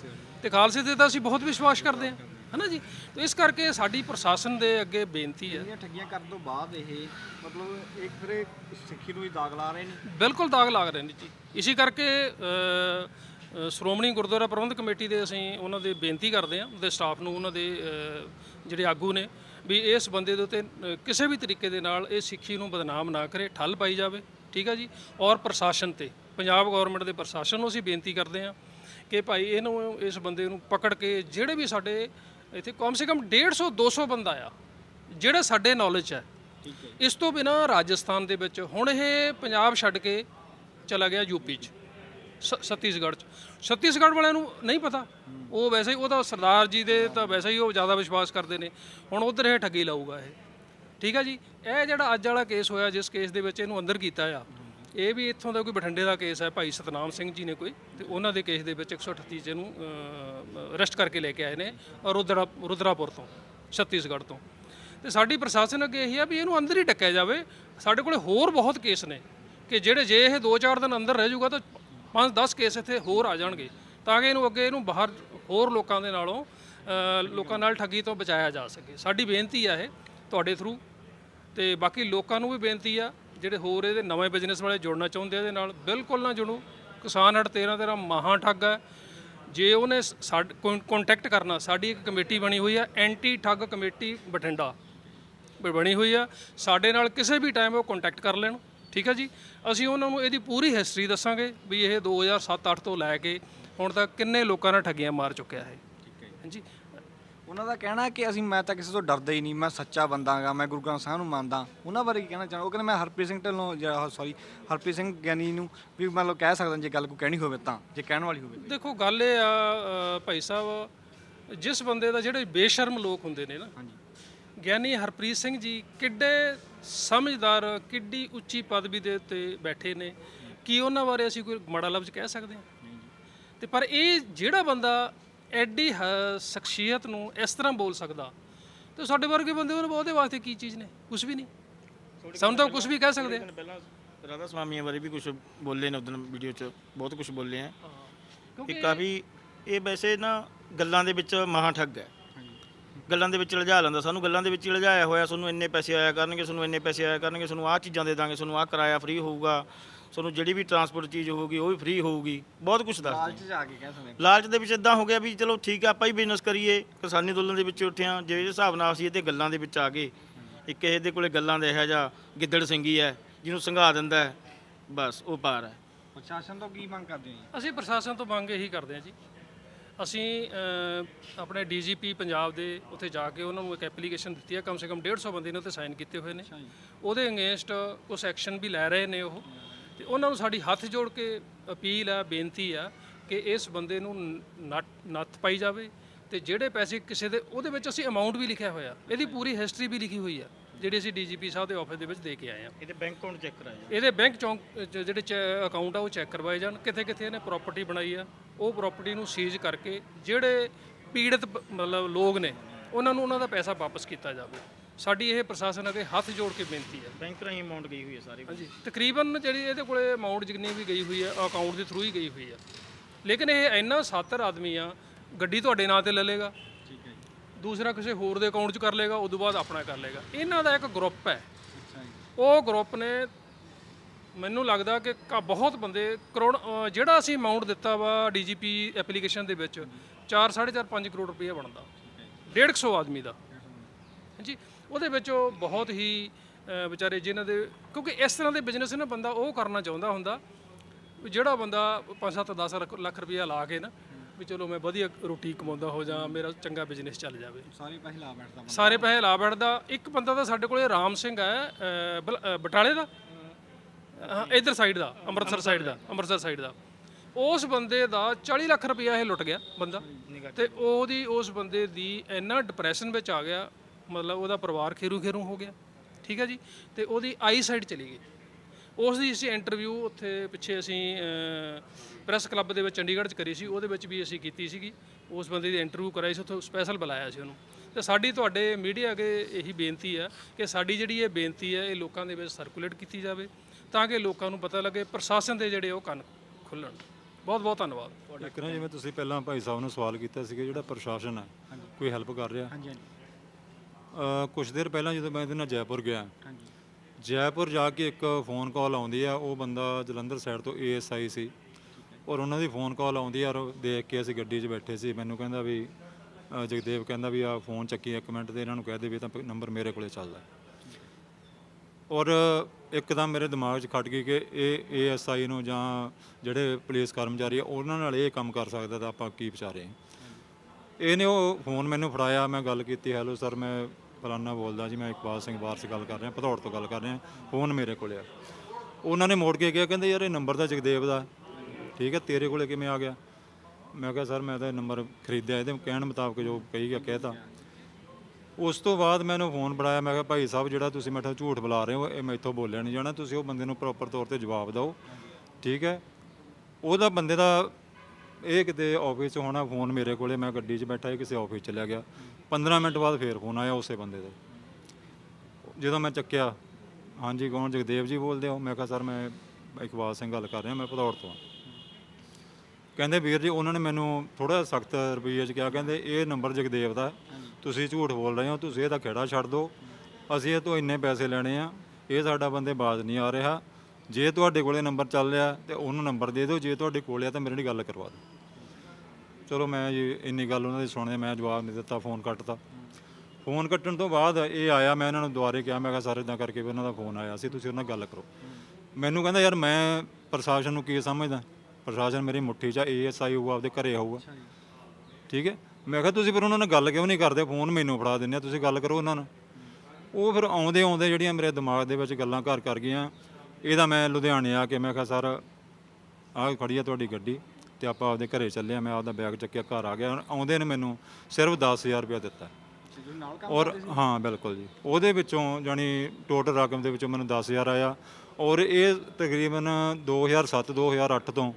ਤੇ ਖਾਲਸੇ ਤੇ ਤਾਂ ਅਸੀਂ ਬਹੁਤ ਵਿਸ਼ਵਾਸ ਕਰਦੇ ਹਾਂ। ਹਨਾ ਜੀ? ਤੇ ਇਸ ਕਰਕੇ ਸਾਡੀ ਪ੍ਰਸ਼ਾਸਨ ਦੇ ਅੱਗੇ ਬੇਨਤੀ ਹੈ। ਇਹਨੀਆਂ ਠੱਗੀਆਂ ਕਰਨ ਤੋਂ ਬਾਅਦ ਇਹ ਮਤਲਬ ਇੱਕ ਫਿਰ ਇਹ ਸਿੱਖੀ ਨੂੰ ਹੀ ਦਾਗ ਲਾ ਰਹੇ ਨੇ। ਬਿਲਕੁਲ ਦਾਗ ਲੱਗ ਰਹੇ ਨੇ ਜੀ। ਇਸੇ ਕਰਕੇ ਸ਼੍ਰੋਮਣੀ ਗੁਰਦੁਆਰਾ ਪ੍ਰਬੰਧਕ ਕਮੇਟੀ ਦੇ ਅਸੀਂ ਉਹਨਾਂ ਦੇ ਬੇਨਤੀ ਕਰਦੇ ਹਾਂ ਉਹਦੇ ਸਟਾਫ ਨੂੰ ਉਹਨਾਂ ਦੇ ਜਿਹੜੇ ਆਗੂ ਨੇ ਵੀ ਇਸ ਬੰਦੇ ਦੇ ਉੱਤੇ ਕਿਸੇ ਵੀ ਤਰੀਕੇ ਦੇ ਨਾਲ ਇਹ ਸਿੱਖੀ ਨੂੰ ਬਦਨਾਮ ਨਾ ਕਰੇ ਠੱਲ ਪਾਈ ਜਾਵੇ ਠੀਕ ਹੈ ਜੀ? ਔਰ ਪ੍ਰਸ਼ਾਸਨ ਤੇ ਪੰਜਾਬ ਗਵਰਨਮੈਂਟ ਦੇ ਪ੍ਰਸ਼ਾਸਨ ਨੂੰ ਅਸੀਂ ਬੇਨਤੀ ਕਰਦੇ ਹਾਂ ਕਿ ਭਾਈ ਇਹਨੂੰ ਇਸ ਬੰਦੇ ਨੂੰ ਪਕੜ ਕੇ ਜਿਹੜੇ ਵੀ ਸਾਡੇ ਇੱਥੇ ਕਮ ਸੇ ਕਮ 150 200 ਬੰਦਾ ਆ ਜਿਹੜਾ ਸਾਡੇ ਨੌਲੇਜ ਹੈ। ਇਸ ਤੋਂ ਬਿਨਾ ਰਾਜਸਥਾਨ ਦੇ ਵਿੱਚ ਹੁਣ ਇਹ ਪੰਜਾਬ ਛੱਡ ਕੇ ਚਲਾ ਗਿਆ ਯੂਪੀ ਚ ਛੱਤੀਸਗੜ੍ਹ ਚ। ਛੱਤੀਸਗੜ੍ਹ ਵਾਲਿਆਂ ਨੂੰ ਨਹੀਂ ਪਤਾ। ਉਹ ਵੈਸੇ ਹੀ ਉਹ ਤਾਂ ਸਰਦਾਰ ਜੀ ਦੇ ਤਾਂ ਵੈਸੇ ਹੀ ਉਹ ਜ਼ਿਆਦਾ ਵਿਸ਼ਵਾਸ ਕਰਦੇ ਨੇ। ਹੁਣ ਉਧਰ ਇਹ ਠੱਗੀ ਲਾਊਗਾ ਇਹ। ਠੀਕ ਹੈ ਜੀ? ਇਹ ਜਿਹੜਾ ਅੱਜ ਵਾਲਾ ਕੇਸ ਹੋਇਆ ਜਿਸ ਕੇਸ ਦੇ ਵਿੱਚ ਇਹਨੂੰ ਅੰਦਰ ਕੀਤਾ ਆ ਇਹ ਵੀ ਇੱਥੋਂ ਦਾ ਕੋਈ ਬਠਿੰਡੇ ਦਾ ਕੇਸ ਹੈ ਭਾਈ ਸਤਨਾਮ ਸਿੰਘ ਜੀ ਨੇ ਕੋਈ ਤੇ ਉਹਨਾਂ ਦੇ ਕੇਸ ਦੇ ਵਿੱਚ 138 ਚ ਨੂੰ ਅਰੈਸਟ ਕਰਕੇ ਲੈ ਕੇ ਆਏ ਨੇ ਰੁਦਰਾ, ਰੁਦਰਾਪੁਰ ਤੋਂ, ਛੱਤੀਸਗੜ੍ਹ ਤੋਂ। ਤੇ ਸਾਡੀ ਪ੍ਰਸ਼ਾਸਨ ਅੱਗੇ ਇਹੀ ਆ ਵੀ ਇਹਨੂੰ ਅੰਦਰ ਹੀ ਟੱਕਿਆ ਜਾਵੇ। ਸਾਡੇ ਕੋਲੇ ਹੋਰ ਬਹੁਤ ਕੇਸ ਨੇ ਕਿ ਜਿਹੜੇ ਜੇ ਇਹ 2-4 ਦਿਨ ਅੰਦਰ ਰਹਿ ਜਾਊਗਾ ਤਾਂ 5-10 ਕੇਸ ਇੱਥੇ ਹੋਰ ਆ ਜਾਣਗੇ ਤਾਂ ਕਿ ਇਹਨੂੰ ਅੱਗੇ ਇਹਨੂੰ ਬਾਹਰ ਹੋਰ ਲੋਕਾਂ ਦੇ ਨਾਲੋਂ ਲੋਕਾਂ ਨਾਲ ਠੱਗੀ ਤੋਂ ਬਚਾਇਆ ਜਾ ਸਕੇ। ਸਾਡੀ ਬੇਨਤੀ ਆ ਇਹ ਤੁਹਾਡੇ ਥਰੂ ਤੇ ਬਾਕੀ ਲੋਕਾਂ ਨੂੰ ਵੀ ਬੇਨਤੀ ਆ ਜਿਹੜੇ ਹੋਰ ਇਹਦੇ ਨਵੇਂ ਬਿਜ਼ਨਸ ਵਾਲੇ ਜੁੜਨਾ ਚਾਹੁੰਦੇ ਆ ਇਹਦੇ ਨਾਲ ਬਿਲਕੁਲ ਨਾ ਜੁੜੋ। ਕਿਸਾਨ ਹਟ 13 13 ਮਹਾ ਠੱਗ ਹੈ। ਜੇ ਉਹਨੇ ਸਾਡੇ ਕੰਟੈਕਟ ਕਰਨਾ ਸਾਡੀ ਇੱਕ ਕਮੇਟੀ ਬਣੀ ਹੋਈ ਆ ਐਂਟੀ ਠੱਗ ਕਮੇਟੀ ਬਠਿੰਡਾ। ਬਣੀ ਹੋਈ ਆ ਸਾਡੇ ਨਾਲ ਕਿਸੇ ਵੀ ਟਾਈਮ ਉਹ ਕੰਟੈਕਟ ਕਰ ਲੈਣ ਠੀਕ ਹੈ ਜੀ? ਅਸੀਂ ਉਹਨਾਂ ਨੂੰ ਇਹਦੀ ਪੂਰੀ ਹਿਸਟਰੀ ਦੱਸਾਂਗੇ ਵੀ ਇਹ 2007-8 ਤੋਂ ਲੈ ਕੇ ਹੁਣ ਤੱਕ ਕਿੰਨੇ ਲੋਕਾਂ ਨਾਲ ਠੱਗੀਆਂ ਮਾਰ ਚੁੱਕਿਆ ਹੈ ਹਾਂਜੀ? ਉਹਨਾਂ ਦਾ ਕਹਿਣਾ ਹੈ ਕਿ ਅਸੀਂ ਮੈਂ ਤਾਂ ਕਿਸੇ ਤੋਂ ਡਰਦਾ ਹੀ ਨਹੀਂ ਮੈਂ ਸੱਚਾ ਬੰਦਾ ਗਾ ਮੈਂ ਗੁਰੂ ਗ੍ਰੰਥ ਸਾਹਿਬ ਨੂੰ ਮੰਨਦਾ। ਉਹਨਾਂ ਬਾਰੇ ਕੀ ਕਹਿਣਾ ਚਾਹੁੰਦਾ ਉਹ ਕਹਿੰਦੇ ਮੈਂ ਹਰਪ੍ਰੀਤ ਸਿੰਘ ਢਿੱਲੋਂ ਜਾਂ ਸੌਰੀ ਹਰਪ੍ਰੀਤ ਸਿੰਘ ਗਿਆਨੀ ਨੂੰ ਵੀ ਮੰਨ ਲਓ ਕਹਿ ਸਕਦਾ ਜੇ ਗੱਲ ਕੋਈ ਕਹਿਣੀ ਹੋਵੇ ਤਾਂ ਜੇ ਕਹਿਣ ਵਾਲੀ ਹੋਵੇ ਦੇਖੋ ਗੱਲ ਇਹ ਆ ਭਾਈ ਸਾਹਿਬ ਜਿਸ ਬੰਦੇ ਦਾ ਜਿਹੜੇ ਬੇਸ਼ਰਮ ਲੋਕ ਹੁੰਦੇ ਨੇ ਨਾ ਹਾਂਜੀ। ਗਿਆਨੀ ਹਰਪ੍ਰੀਤ ਸਿੰਘ ਜੀ ਕਿੱਡੇ ਸਮਝਦਾਰ ਕਿੱਡੀ ਉੱਚੀ ਪਦਵੀ ਦੇ ਉੱਤੇ ਬੈਠੇ ਨੇ। ਕੀ ਉਹਨਾਂ ਬਾਰੇ ਅਸੀਂ ਕੋਈ ਮਾੜਾ ਲਫ਼ਜ਼ ਕਹਿ ਸਕਦੇ ਹਾਂ? ਤੇ ਪਰ ਇਹ ਜਿਹੜਾ ਬੰਦਾ ਐਡੀ ਸ਼ਖਸੀਅਤ ਨੂੰ ਇਸ ਤਰ੍ਹਾਂ ਬੋਲ ਸਕਦਾ। ਤੇ ਸਾਡੇ ਵਰਗੇ ਬੰਦੇ ਉਹਨੂੰ ਉਹਦੇ ਵਾਸਤੇ ਕੀ ਚੀਜ਼ ਨੇ? ਕੁਝ ਵੀ ਨਹੀਂ। ਸਾਨੂੰ ਤਾਂ ਕੁਝ ਵੀ ਕਹਿ ਸਕਦੇ ਆ। ਪਹਿਲਾਂ ਰਾਧਾ ਸਵਾਮੀਆਂ ਬਾਰੇ ਵੀ ਕੁਝ ਬੋਲੇ ਨੇ ਉਦੋਂ ਵੀਡੀਓ 'ਚ ਬਹੁਤ ਕੁਝ ਬੋਲੇ ਆ। ਇਹ ਕਾਫੀ ਇਹ ਵੈਸੇ ਨਾ ਗੱਲਾਂ ਦੇ ਵਿੱਚ ਮਹਾ ਠੱਗ ਹੈ। ਗੱਲਾਂ ਦੇ ਵਿੱਚ ਲਜਾ ਲੈਂਦਾ। ਸਾਨੂੰ ਗੱਲਾਂ ਦੇ ਵਿੱਚ ਲਜਾਇਆ ਹੋਇਆ ਤੁਹਾਨੂੰ ਇੰਨੇ ਪੈਸੇ ਆਇਆ ਕਰਨਗੇ ਤੁਹਾਨੂੰ ਇੰਨੇ ਪੈਸੇ ਆਇਆ ਕਰਨਗੇ ਤੁਹਾਨੂੰ ਆਹ ਚੀਜ਼ਾਂ ਦੇ ਦਾਂਗੇ ਤੁਹਾਨੂੰ ਆਹ ਕਿਰਾਇਆ ਫ੍ਰੀ ਹੋਊਗਾ। ਤੁਹਾਨੂੰ ਜਿਹੜੀ ਵੀ ਟਰਾਂਸਪੋਰਟ ਚੀਜ਼ ਹੋਊਗੀ ਉਹ ਵੀ ਫ੍ਰੀ ਹੋਊਗੀ। ਬਹੁਤ ਕੁਝ ਦੱਸਦੇ ਲਾਲਚ ਜਾ ਕੇ ਕਹਿ ਸਕਦੇ ਲਾਲਚ ਦੇ ਵਿੱਚ ਇਦਾਂ ਹੋ ਗਿਆ ਵੀ ਚਲੋ ਠੀਕ ਆ ਆਪਾਂ ਹੀ ਬਿਜ਼ਨਸ ਕਰੀਏ ਕਿਸਾਨੀ ਅੰਦੋਲਨ ਦੇ ਵਿੱਚ ਉੱਠਿਆ ਜਿਹੜੇ ਹਿਸਾਬ ਨਾਲ ਅਸੀਂ ਇਹਦੇ ਗੱਲਾਂ ਦੇ ਵਿੱਚ ਆ ਗਏ ਇੱਕ ਇਹਦੇ ਕੋਲੇ ਗੱਲਾਂ ਦਾ ਇਹੋ ਜਿਹਾ ਗਿੱਦੜ ਸਿੰਘੀ ਹੈ ਜਿਹਨੂੰ ਸੰਘਾ ਦਿੰਦਾ ਹੈ ਬਸ ਉਹ ਪਾਰ ਹੈ। ਪ੍ਰਸ਼ਾਸਨ ਤੋਂ ਕੀ ਮੰਗ ਕਰਦੇ ਹੋ ਜੀ? ਅਸੀਂ ਪ੍ਰਸ਼ਾਸਨ ਤੋਂ ਮੰਗ ਇਹੀ ਕਰਦੇ ਹਾਂ ਜੀ। ਅਸੀਂ ਆਪਣੇ ਡੀਜੀਪੀ ਪੰਜਾਬ ਦੇ ਉੱਥੇ ਜਾ ਕੇ ਉਹਨਾਂ ਨੂੰ ਇੱਕ ਐਪਲੀਕੇਸ਼ਨ ਦਿੱਤੀ ਹੈ ਕਮ ਸੇ ਕਮ 150 ਬੰਦੇ ਨੇ ਉੱਤੇ ਸਾਈਨ ਕੀਤੇ ਹੋਏ ਨੇ। ਉਹਦੇ ਅਗੇਂਸਟ ਕੁਝ ਐਕਸ਼ਨ ਵੀ ਲੈ ਰਹੇ ਨੇ ਉਹ। ਉਹਨਾਂ ਨੂੰ ਸਾਡੀ ਹੱਥ ਜੋੜ ਕੇ ਅਪੀਲ ਆ ਬੇਨਤੀ ਆ ਕਿ ਇਸ ਬੰਦੇ ਨੂੰ ਨੱਥ ਪਾਈ ਜਾਵੇ ਤੇ ਜਿਹੜੇ ਪੈਸੇ ਕਿਸੇ ਦੇ ਉਹਦੇ ਵਿੱਚ ਅਸੀਂ ਅਮਾਉਂਟ ਵੀ ਲਿਖਿਆ ਹੋਇਆ ਇਹਦੀ ਪੂਰੀ ਹਿਸਟਰੀ ਵੀ ਲਿਖੀ ਹੋਈ ਆ ਜਿਹੜੀ ਅਸੀਂ ਡੀਜੀਪੀ ਸਾਹਿਬ ਦੇ ਆਫਿਸ ਦੇ ਵਿੱਚ ਦੇ ਕੇ ਆਏ ਆ ਇਹਦੇ ਬੈਂਕ ਅਕਾਊਂਟ ਚੈੱਕ ਕਰਾਇਆ ਇਹਦੇ ਬੈਂਕ ਚੌਂਕ ਚ- ਜਿਹੜੇ ਅਕਾਊਂਟ ਆ ਉਹ ਚੈੱਕ ਕਰਵਾਏ ਜਾਣ ਕਿੱਥੇ ਕਿੱਥੇ ਇਹਨੇ ਪ੍ਰਾਪਰਟੀ ਬਣਾਈ ਆ ਉਹ ਪ੍ਰਾਪਰਟੀ ਨੂੰ ਸੀਜ਼ ਕਰਕੇ ਜਿਹੜੇ ਪੀੜਤ ਮਤਲਬ ਲੋਕ ਨੇ ਉਹਨਾਂ ਨੂੰ ਉਹਨਾਂ ਦਾ ਪੈਸਾ ਵਾਪਸ ਕੀਤਾ ਜਾਵੇ। ਸਾਡੀ ਇਹ ਪ੍ਰਸ਼ਾਸਨ ਅੱਗੇ ਹੱਥ ਜੋੜ ਕੇ ਬੇਨਤੀ ਹੈ। ਬੈਂਕ ਰਾਹੀਂ ਅਮਾਉਂਟ ਗਈ ਹੋਈ ਹੈ ਸਾਰੀ ਹਾਂਜੀ। ਤਕਰੀਬਨ ਜਿਹੜੀ ਇਹਦੇ ਕੋਲੇ ਅਮਾਉਂਟ ਜਿੰਨੀ ਵੀ ਗਈ ਹੋਈ ਹੈ ਅਕਾਊਂਟ ਦੇ ਥਰੂ ਹੀ ਗਈ ਹੋਈ ਆ ਲੇਕਿਨ ਇਹ ਇੰਨਾ ਸਾਤਰ ਆਦਮੀ ਆ ਗੱਡੀ ਤੁਹਾਡੇ ਨਾਂ ਤੇ ਲੈ ਲੇਗਾ ਠੀਕ ਹੈ ਜੀ। ਦੂਸਰਾ ਕਿਸੇ ਹੋਰ ਦੇ ਅਕਾਊਂਟ 'ਚ ਕਰ ਲੇਗਾ ਉਦੋਂ ਬਾਅਦ ਆਪਣਾ ਕਰ ਲੇਗਾ ਇਹਨਾਂ ਦਾ ਇੱਕ ਗਰੁੱਪ ਹੈ। ਅੱਛਾ ਜੀ। ਉਹ ਗਰੁੱਪ ਨੇ ਮੈਨੂੰ ਲੱਗਦਾ ਕਿ ਬਹੁਤ ਬੰਦੇ ਕਰੋੜ ਜਿਹੜਾ ਅਸੀਂ ਅਮਾਉਂਟ ਦਿੱਤਾ ਵਾ ਡੀਜੀਪੀ ਐਪਲੀਕੇਸ਼ਨ ਦੇ ਵਿੱਚ 4 4.5 5 ਕਰੋੜ ਰੁਪਏ ਬਣਦਾ। 150 ਆਦਮੀ ਦਾ। ਹਾਂਜੀ। ਉਹਦੇ ਵਿੱਚ ਉਹ ਬਹੁਤ ਹੀ ਵਿਚਾਰੇ ਜਿਨ੍ਹਾਂ ਦੇ ਕਿਉਂਕਿ ਇਸ ਤਰ੍ਹਾਂ ਦੇ ਬਿਜ਼ਨਸ ਨਾ ਬੰਦਾ ਉਹ ਕਰਨਾ ਚਾਹੁੰਦਾ ਹੁੰਦਾ ਵੀ ਜਿਹੜਾ ਬੰਦਾ 5-7 10 ਲੱਖ ਰੁਪਇਆ ਲਾ ਕੇ ਨਾ ਵੀ ਚਲੋ ਮੈਂ ਵਧੀਆ ਰੋਟੀ ਕਮਾਉਂਦਾ ਹੋ ਜਾ ਮੇਰਾ ਚੰਗਾ ਬਿਜ਼ਨਸ ਚੱਲ ਜਾਵੇ। ਸਾਰੇ ਪੈਸੇ ਲਾ ਬੈਠਦਾ। ਸਾਰੇ ਪੈਸੇ ਲਾ ਬੈਠਦਾ ਇੱਕ ਬੰਦਾ ਤਾਂ ਸਾਡੇ ਕੋਲੇ ਰਾਮ ਸਿੰਘ ਹੈ ਬਟਾਲੇ ਦਾ? ਹਾਂ ਇਧਰ ਸਾਈਡ ਦਾ ਅੰਮ੍ਰਿਤਸਰ ਸਾਈਡ ਦਾ ਅੰਮ੍ਰਿਤਸਰ ਸਾਈਡ ਦਾ। ਉਸ ਬੰਦੇ ਦਾ 40 ਲੱਖ ਰੁਪਇਆ ਇਹ ਲੁੱਟ ਗਿਆ ਬੰਦਾ ਤੇ ਉਹਦੀ ਉਸ ਬੰਦੇ ਦੀ ਇੰਨਾ ਡਿਪਰੈਸ਼ਨ ਵਿੱਚ ਆ ਗਿਆ ਮਤਲਬ ਉਹਦਾ ਪਰਿਵਾਰ ਖੇਰੂ ਖੇਰੂ ਹੋ ਗਿਆ ਠੀਕ ਹੈ ਜੀ? ਤੇ ਉਹਦੀ ਆਈ ਸਾਈਡ ਚਲੀ ਗਈ। ਉਸ ਦੀ ਅਸੀਂ ਇੰਟਰਵਿਊ ਉੱਥੇ ਪਿੱਛੇ ਅਸੀਂ ਪ੍ਰੈਸ ਕਲੱਬ ਦੇ ਵਿੱਚ ਚੰਡੀਗੜ੍ਹ 'ਚ ਕਰੀ ਸੀ ਉਹਦੇ ਵਿੱਚ ਵੀ ਅਸੀਂ ਕੀਤੀ ਸੀਗੀ। ਉਸ ਬੰਦੇ ਦੀ ਇੰਟਰਵਿਊ ਕਰਾਈ ਸੀ ਉੱਥੇ ਸਪੈਸ਼ਲ ਬੁਲਾਇਆ ਸੀ ਉਹਨੂੰ। ਤੇ ਸਾਡੀ ਤੁਹਾਡੇ ਮੀਡੀਆ ਅੱਗੇ ਇਹੀ ਬੇਨਤੀ ਆ ਕਿ ਸਾਡੀ ਜਿਹੜੀ ਇਹ ਬੇਨਤੀ ਹੈ ਇਹ ਲੋਕਾਂ ਦੇ ਵਿੱਚ ਸਰਕੂਲੇਟ ਕੀਤੀ ਜਾਵੇ ਤਾਂ ਕਿ ਲੋਕਾਂ ਨੂੰ ਪਤਾ ਲੱਗੇ ਪ੍ਰਸ਼ਾਸਨ ਦੇ ਜਿਹੜੇ ਉਹ ਕੰਨ ਖੁੱਲਣ। ਬਹੁਤ ਬਹੁਤ ਧੰਨਵਾਦ। ਨਾ ਜਿਵੇਂ ਤੁਸੀਂ ਪਹਿਲਾਂ ਭਾਈ ਸਾਹਿਬ ਨੂੰ ਸਵਾਲ ਕੀਤਾ ਸੀ ਕਿ ਜਿਹੜਾ ਪ੍ਰਸ਼ਾਸਨ ਹੈ ਕੋਈ ਹੈਲਪ ਕਰ ਰਿਹਾ? ਹਾਂਜੀ ਹਾਂਜੀ। ਕੁਝ ਦੇਰ ਪਹਿਲਾਂ ਜਦੋਂ ਮੈਂ ਇਹਦੇ ਨਾਲ ਜੈਪੁਰ ਗਿਆ ਹਾਂਜੀ। ਜੈਪੁਰ ਜਾ ਕੇ ਇੱਕ ਫੋਨ ਕਾਲ ਆਉਂਦੀ ਆ ਉਹ ਬੰਦਾ ਜਲੰਧਰ ਸਾਈਡ ਤੋਂ ਏਐਸਆਈ ਸੀ। ਔਰ ਉਹਨਾਂ ਦੀ ਫੋਨ ਕਾਲ ਆਉਂਦੀ ਆ ਔਰ ਦੇਖ ਕੇ ਅਸੀਂ ਗੱਡੀ 'ਚ ਬੈਠੇ ਸੀ। ਮੈਨੂੰ ਕਹਿੰਦਾ ਵੀ ਅ, ਜਗਦੇਵ ਕਹਿੰਦਾ ਵੀ ਆ ਫੋਨ ਚੱਕੀ ਇੱਕ ਮਿੰਟ ਤੇ ਇਹਨਾਂ ਨੂੰ ਕਹਿ ਦੇ ਵੀ ਇਹ ਤਾਂ ਨੰਬਰ ਮੇਰੇ ਕੋਲੇ ਚੱਲਦਾ। ਔਰ ਇੱਕਦਮ ਮੇਰੇ ਦਿਮਾਗ 'ਚ ਖੜ ਗਈ ਕਿ ਇਹ ਏਐਸਆਈ ਨੂੰ ਜਾਂ ਜਿਹੜੇ ਪੁਲਿਸ ਕਰਮਚਾਰੀ ਆ ਉਹਨਾਂ ਨਾਲ ਇਹ ਕੰਮ ਕਰ ਸਕਦਾ ਤਾਂ ਆਪਾਂ ਕੀ ਵਿਚਾਰੇ। ਇਹਨੇ ਉਹ ਫੋਨ ਮੈਨੂੰ ਫੜਾਇਆ ਮੈਂ ਗੱਲ ਕੀਤੀ ਹੈਲੋ ਸਰ ਮੈਂ ਫਲਾਨਾ ਬੋਲਦਾ ਜੀ, ਮੈਂ ਇਕਬਾਲ ਸਿੰਘ ਬਾਰਸ ਗੱਲ ਕਰ ਰਿਹਾ, ਭਦੌੜ ਤੋਂ ਗੱਲ ਕਰ ਰਿਹਾ, ਫੋਨ ਮੇਰੇ ਕੋਲ ਆ। ਉਹਨਾਂ ਨੇ ਮੋੜ ਕੇ ਕਿਹਾ, ਕਹਿੰਦੇ ਯਾਰ ਇਹ ਨੰਬਰ ਤਾਂ ਜਗਦੇਵ ਦਾ ਠੀਕ ਹੈ, ਤੇਰੇ ਕੋਲੇ ਕਿਵੇਂ ਆ ਗਿਆ? ਮੈਂ ਕਿਹਾ, ਸਰ, ਮੈਂ ਤਾਂ ਇਹ ਨੰਬਰ ਖਰੀਦਿਆ, ਇਹਦੇ ਕਹਿਣ ਮੁਤਾਬਕ ਜੋ ਕਹੀ ਗਿਆ, ਕਹਿਤਾ। ਉਸ ਤੋਂ ਬਾਅਦ ਮੈਨੂੰ ਫੋਨ ਬੁਲਾਇਆ ਮੈਂ ਕਿਹਾ, ਭਾਈ ਸਾਹਿਬ, ਜਿਹੜਾ ਤੁਸੀਂ ਮੈਥੋਂ ਝੂਠ ਬੁਲਾ ਰਹੇ ਹੋ, ਇਹ ਮੈਥੋਂ ਬੋਲਿਆ ਨਹੀਂ ਜਾਣਾ, ਤੁਸੀਂ ਉਹ ਬੰਦੇ ਨੂੰ ਪ੍ਰੋਪਰ ਤੌਰ ਤੇ ਜਵਾਬ ਦਿਓ। ਠੀਕ ਹੈ? ਉਹਦਾ ਬੰਦੇ ਦਾ ਇਹ ਕਿਤੇ ਆਫਿਸ 'ਚ ਹੋਣਾ, ਫੋਨ ਮੇਰੇ ਕੋਲੇ, ਮੈਂ ਗੱਡੀ 'ਚ ਬੈਠਾ, ਇਹ ਕਿਸੇ ਆਫਿਸ ਚਲਿਆ ਗਿਆ। 15 ਮਿੰਟ ਬਾਅਦ ਫੇਰ ਫੋਨ ਆਇਆ ਉਸੇ ਬੰਦੇ ਦਾ। ਜਦੋਂ ਮੈਂ ਚੱਕਿਆ, ਹਾਂਜੀ, ਕੌਣ? ਜਗਦੇਵ ਜੀ ਬੋਲਦੇ ਹੋ? ਮੈਂ ਕਿਹਾ, ਸਰ, ਮੈਂ ਇਕਬਾਲ ਸਿੰਘ ਗੱਲ ਕਰ ਰਿਹਾ, ਮੈਂ ਭਦੌੜ ਤੋਂ ਕਹਿੰਦੇ, ਵੀਰ ਜੀ, ਉਹਨਾਂ ਨੇ ਮੈਨੂੰ ਥੋੜਾ ਸਖਤ ਰਵੱਈਏ 'ਚ ਕਿਹਾ। ਕਹਿੰਦੇ, ਇਹ ਨੰਬਰ ਜਗਦੇਵ ਦਾ ਤੁਸੀਂ ਝੂਠ ਬੋਲ ਰਹੇ ਹੋ, ਤੁਸੀਂ ਇਹਦਾ ਖੇੜਾ ਛੱਡ ਦਿਓ। ਅਸੀਂ ਇਹ ਤੋਂ ਇੰਨੇ ਪੈਸੇ ਲੈਣੇ ਆ, ਇਹ ਸਾਡਾ ਬੰਦੇ ਬਾਜ਼ ਨਹੀਂ ਆ ਰਿਹਾ। ਜੇ ਤੁਹਾਡੇ ਕੋਲੇ ਨੰਬਰ ਚੱਲ ਰਿਹਾ, ਤੇ ਉਹਨੂੰ ਨੰਬਰ ਦੇ ਦਿਓ। ਜੇ ਤੁਹਾਡੇ ਕੋਲੇ ਆ, ਤਾਂ ਮੇਰੇ ਨਾਲ ਗੱਲ ਕਰਵਾ ਦਿਓ। ਚਲੋ ਮੈਂ ਜੀ ਇੰਨੀ ਗੱਲ ਉਹਨਾਂ ਦੀ ਸੁਣਦੇ ਮੈਂ ਜਵਾਬ ਨਹੀਂ ਦਿੱਤਾ ਫੋਨ ਕੱਟਤਾ। ਫੋਨ ਕੱਟਣ ਤੋਂ ਬਾਅਦ ਇਹ ਆਇਆ ਮੈਂ ਇਹਨਾਂ ਨੂੰ ਦੁਬਾਰੇ ਕਿਹਾ ਮੈਂ ਕਿਹਾ ਸਰ ਇਦਾਂ ਕਰਕੇ ਵੀ ਉਹਨਾਂ ਦਾ ਫੋਨ ਆਇਆ ਸੀ ਤੁਸੀਂ ਉਹਨਾਂ ਨਾਲ ਗੱਲ ਕਰੋ। ਮੈਨੂੰ ਕਹਿੰਦਾ ਯਾਰ ਮੈਂ ਪ੍ਰਸ਼ਾਸਨ ਨੂੰ ਕੀ ਸਮਝਦਾ? ਪ੍ਰਸ਼ਾਸਨ ਮੇਰੀ ਮੁੱਠੀ 'ਚ ਏਐਸਆਈ ਹੋਊਗਾ ਆਪਦੇ ਘਰੇ ਹੋਊਗਾ। ਠੀਕ ਹੈ? ਮੈਂ ਕਿਹਾ ਤੁਸੀਂ ਫਿਰ ਉਹਨਾਂ ਨਾਲ ਗੱਲ ਕਿਉਂ ਨਹੀਂ ਕਰਦੇ? ਫੋਨ ਮੈਨੂੰ ਫੜਾ ਦਿੰਦੇ ਆ ਤੁਸੀਂ ਗੱਲ ਕਰੋ ਉਹਨਾਂ ਨਾਲ। ਉਹ ਫਿਰ ਆਉਂਦੇ ਆਉਂਦੇ ਜਿਹੜੀਆਂ ਮੇਰੇ ਦਿਮਾਗ ਦੇ ਵਿੱਚ ਗੱਲਾਂ ਘਰ ਕਰ ਗਈਆਂ ਇਹਦਾ ਮੈਂ ਲੁਧਿਆਣੇ ਆ ਕੇ ਮੈਂ ਕਿਹਾ ਸਰ ਆਹ ਖੜੀ ਆ ਤੁਹਾਡੀ ਗੱਡੀ। ਤੇ ਆਪਾਂ ਆਪਦੇ ਘਰੇ ਚੱਲੇ ਆ ਮੈਂ ਆਪਦਾ ਬੈਗ ਚੱਕਿਆ ਘਰ ਆ ਗਿਆ। ਆਉਂਦੇ ਨੇ ਮੈਨੂੰ ਸਿਰਫ 10000 ਰੁਪਇਆ ਦਿੱਤਾ। ਔਰ ਹਾਂ ਬਿਲਕੁਲ ਜੀ। ਉਹਦੇ ਵਿੱਚੋਂ ਜਾਨੀ ਟੋਟਲ ਰਕਮ ਦੇ ਵਿੱਚੋਂ ਮੈਨੂੰ 10000 ਆਇਆ। ਔਰ ਇਹ ਤਕਰੀਬਨ 2007 2008 ਤੋਂ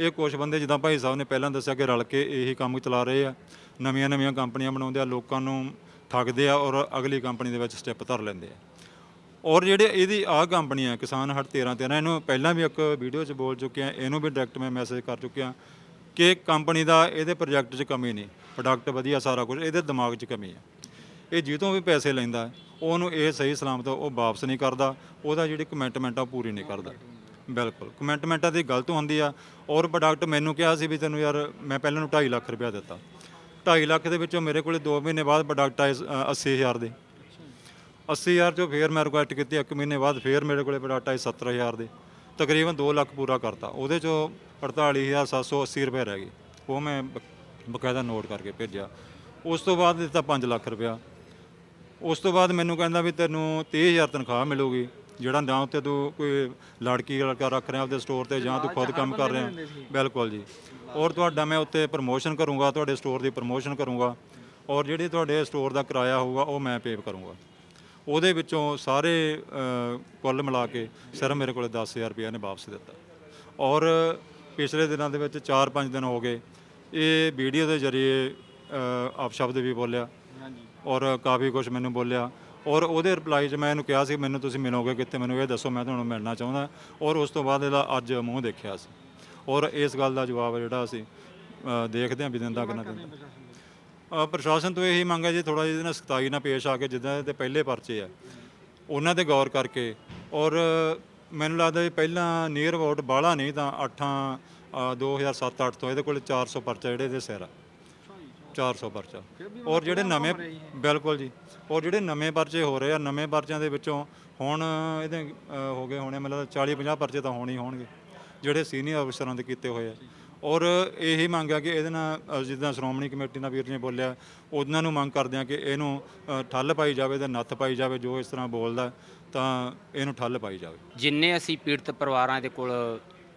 ਇਹ ਕੁਝ ਬੰਦੇ ਜਿੱਦਾਂ ਭਾਈ ਸਾਹਿਬ ਨੇ ਪਹਿਲਾਂ ਦੱਸਿਆ ਕਿ ਰਲ ਕੇ ਇਹੀ ਕੰਮ ਚਲਾ ਰਹੇ ਆ। ਨਵੀਆਂ ਨਵੀਆਂ ਕੰਪਨੀਆਂ ਬਣਾਉਂਦੇ ਆ ਲੋਕਾਂ ਨੂੰ ਠੱਗਦੇ ਆ ਔਰ ਅਗਲੀ ਕੰਪਨੀ ਦੇ ਵਿੱਚ ਸਟੈਪ ਧਰ ਲੈਂਦੇ ਆ। ਔਰ ਜਿਹੜੇ ਇਹਦੀ ਆਹ ਕੰਪਨੀ ਆ ਕਿਸਾਨ ਹਟ 13 13 ਇਹਨੂੰ ਪਹਿਲਾਂ ਵੀ ਇੱਕ ਵੀਡੀਓ 'ਚ ਬੋਲ ਚੁੱਕਿਆ ਇਹਨੂੰ ਵੀ ਡਾਇਰੈਕਟ ਮੈਂ ਮੈਸੇਜ ਕਰ ਚੁੱਕਿਆ ਕਿ ਕੰਪਨੀ ਦਾ ਇਹਦੇ ਪ੍ਰੋਜੈਕਟ 'ਚ ਕਮੀ ਨਹੀਂ ਪ੍ਰੋਡਕਟ ਵਧੀਆ ਸਾਰਾ ਕੁਝ ਇਹਦੇ ਦਿਮਾਗ 'ਚ ਕਮੀ ਆ। ਇਹ ਜਿੱਤੋਂ ਵੀ ਪੈਸੇ ਲੈਂਦਾ ਉਹਨੂੰ ਇਹ ਸਹੀ ਸਲਾਮਤ ਉਹ ਵਾਪਸ ਨਹੀਂ ਕਰਦਾ ਉਹਦਾ ਜਿਹੜੀ ਕਮਿਟਮੈਂਟ ਆ ਉਹ ਪੂਰੀ ਨਹੀਂ ਕਰਦਾ। ਬਿਲਕੁਲ ਕਮਿਟਮੈਂਟਾਂ ਦੀ ਗਲਤ ਹੁੰਦੀ ਆ ਔਰ ਪ੍ਰੋਡਕਟ ਮੈਨੂੰ ਕਿਹਾ ਸੀ ਵੀ ਤੈਨੂੰ ਯਾਰ ਮੈਂ ਪਹਿਲਾਂ ਨੂੰ 2.5 ਲੱਖ ਰੁਪਇਆ ਦਿੱਤਾ। 2.5 ਲੱਖ ਦੇ ਵਿੱਚੋਂ ਮੇਰੇ ਕੋਲੇ 2 ਮਹੀਨੇ ਬਾਅਦ ਪ੍ਰੋਡਕਟ ਆਏ ਸ- ਅ, 80000 ਦੇ। 80000 ਚੋਂ ਫੇਰ ਮੈਂ ਰਿਕੁਐਸਟ ਕੀਤੀ ਇੱਕ ਮਹੀਨੇ ਬਾਅਦ ਫੇਰ ਮੇਰੇ ਕੋਲੇ ਪ੍ਰੋਡਕਟ ਆਏ 70000 ਦੇ। ਤਕਰੀਬਨ 2 ਲੱਖ ਪੂਰਾ ਕਰਤਾ। ਉਹਦੇ ਚੋਂ 48780 ਰੁਪਏ ਰਹਿ ਗਏ। ਉਹ ਮੈਂ ਬਕਾਇਦਾ ਨੋਟ ਕਰਕੇ ਭੇਜਿਆ। ਉਸ ਤੋਂ ਬਾਅਦ ਦਿੱਤਾ 5 ਲੱਖ ਰੁਪਇਆ। ਉਸ ਤੋਂ ਬਾਅਦ ਮੈਨੂੰ ਕਹਿੰਦਾ ਵੀ ਤੈਨੂੰ 30000 ਤਨਖਾਹ ਮਿਲੂਗੀ ਜਿਹੜਾ ਨਾ ਉੱਤੇ ਤੂੰ ਕੋਈ ਲੜਕੀ ਲੜਕਾ ਰੱਖ ਰਿਹਾ ਆਪਦੇ ਸਟੋਰ ਤੇ ਜਾਂ ਤੂੰ ਖੁਦ ਕੰਮ ਕਰ ਰਿਹਾ। ਬਿਲਕੁਲ ਜੀ। ਔਰ ਤੁਹਾਡਾ ਮੈਂ ਉੱਤੇ ਪ੍ਰਮੋਸ਼ਨ ਕਰੂੰਗਾ ਤੁਹਾਡੇ ਸਟੋਰ ਦੀ ਪ੍ਰਮੋਸ਼ਨ ਕਰੂੰਗਾ। ਔਰ ਜਿਹੜੀ ਤੁਹਾਡੇ ਸਟੋਰ ਦਾ ਕਿਰਾਇਆ ਹੋਊਗਾ ਉਹ ਮੈਂ ਪੇ ਕਰੂੰਗਾ। ਉਹਦੇ ਵਿੱਚੋਂ ਸਾਰੇ ਕੁੱਲ ਮਿਲਾ ਕੇ ਸਿਰਫ ਮੇਰੇ ਕੋਲੇ 10000 ਰੁਪਏ ਨੇ ਵਾਪਸ ਦਿੱਤਾ। ਔਰ ਪਿਛਲੇ ਦਿਨਾਂ ਦੇ ਵਿੱਚ 4-5 ਦਿਨ ਹੋ ਗਏ ਇਹ ਵੀਡੀਓ ਦੇ ਜ਼ਰੀਏ ਅ, ਅਪਸ਼ਬਦ ਵੀ ਬੋਲਿਆ। ਔਰ ਕਾਫੀ ਕੁਝ ਮੈਨੂੰ ਬੋਲਿਆ। ਔਰ ਉਹਦੇ ਰਿਪਲਾਈ 'ਚ ਮੈਂ ਇਹਨੂੰ ਕਿਹਾ ਸੀ ਮੈਨੂੰ ਤੁਸੀਂ ਮਿਲੋਗੇ ਕਿੱਥੇ? ਮੈਨੂੰ ਇਹ ਦੱਸੋ ਮੈਂ ਤੁਹਾਨੂੰ ਮਿਲਣਾ ਚਾਹੁੰਦਾ। ਔਰ ਉਸ ਤੋਂ ਬਾਅਦ ਇਹਦਾ ਅੱਜ ਮੂੰਹ ਦੇਖਿਆ ਸੀ ਔਰ ਇਸ ਗੱਲ ਦਾ ਜਵਾਬ ਜਿਹੜਾ ਅਸੀਂ ਦੇਖਦੇ ਹਾਂ ਵੀ ਦਿੰਦਾ ਕਿ ਨਾ ਦਿੰਦਾ ਅ, ਪ੍ਰਸ਼ਾਸਨ ਤੋਂ ਇਹੀ ਮੰਗ ਹੈ ਜੀ ਥੋੜਾ ਜਿਹਾ ਨਾਲ ਸਖਤਾਈ ਨਾਲ ਪੇਸ਼ ਆ ਕੇ ਜਿੱਦਾਂ ਇਹਦੇ ਪਹਿਲੇ ਪਰਚੇ ਆ ਉਹਨਾਂ ਤੇ ਗੌਰ ਕਰਕੇ। ਔਰ ਮੈਨੂੰ ਲੱਗਦਾ ਵੀ ਪਹਿਲਾਂ ਨੀਅਰ ਅਬਾਊਟ ਬਾਹਲਾ ਨਹੀਂ ਤਾਂ 8 2007 8 ਤੋਂ ਇਹਦੇ ਕੋਲ 400 ਪਰਚਾ ਜਿਹੜੇ ਇਹਦੇ ਸਿਰ ਆ। 400 ਪਰਚਾ। ਔਰ ਜਿਹੜੇ ਨਵੇਂ ਬਿਲਕੁਲ ਜੀ। ਔਰ ਜਿਹੜੇ ਨਵੇਂ ਪਰਚੇ ਹੋ ਰਹੇ ਆ ਨਵੇਂ ਪਰਚਿਆਂ ਦੇ ਵਿੱਚੋਂ ਹੁਣ ਇਹਦੇ ਅ, ਹੋ ਗਏ ਹੋਣੇ ਮਤਲਬ 40 50 ਪਰਚੇ ਤਾਂ ਹੋਣੇ ਹੀ ਹੋਣਗੇ ਜਿਹੜੇ ਸੀਨੀਅਰ ਅਫਸਰਾਂ ਦੇ ਕੀਤੇ ਹੋਏ ਆ। ਔਰ ਇਹੀ ਮੰਗ ਆ ਕਿ ਇਹਦੇ ਨਾਲ ਜਿੱਦਾਂ ਸ਼੍ਰੋਮਣੀ ਕਮੇਟੀ ਨਾਲ ਵੀਰ ਨੇ ਬੋਲਿਆ, ਉਹਨਾਂ ਨੂੰ ਮੰਗ ਕਰਦੇ ਆ ਕਿ ਇਹਨੂੰ ਠੱਲ ਪਾਈ ਜਾਵੇ ਤੇ ਨੱਥ ਪਾਈ ਜਾਵੇ, ਜੋ ਇਸ ਤਰ੍ਹਾਂ ਬੋਲਦਾ, ਤਾਂ ਇਹਨੂੰ ਠੱਲ ਪਾਈ ਜਾਵੇ। ਜਿੰਨੇ ਅਸੀਂ ਪੀੜਤ ਪਰਿਵਾਰਾਂ ਦੇ ਕੋਲ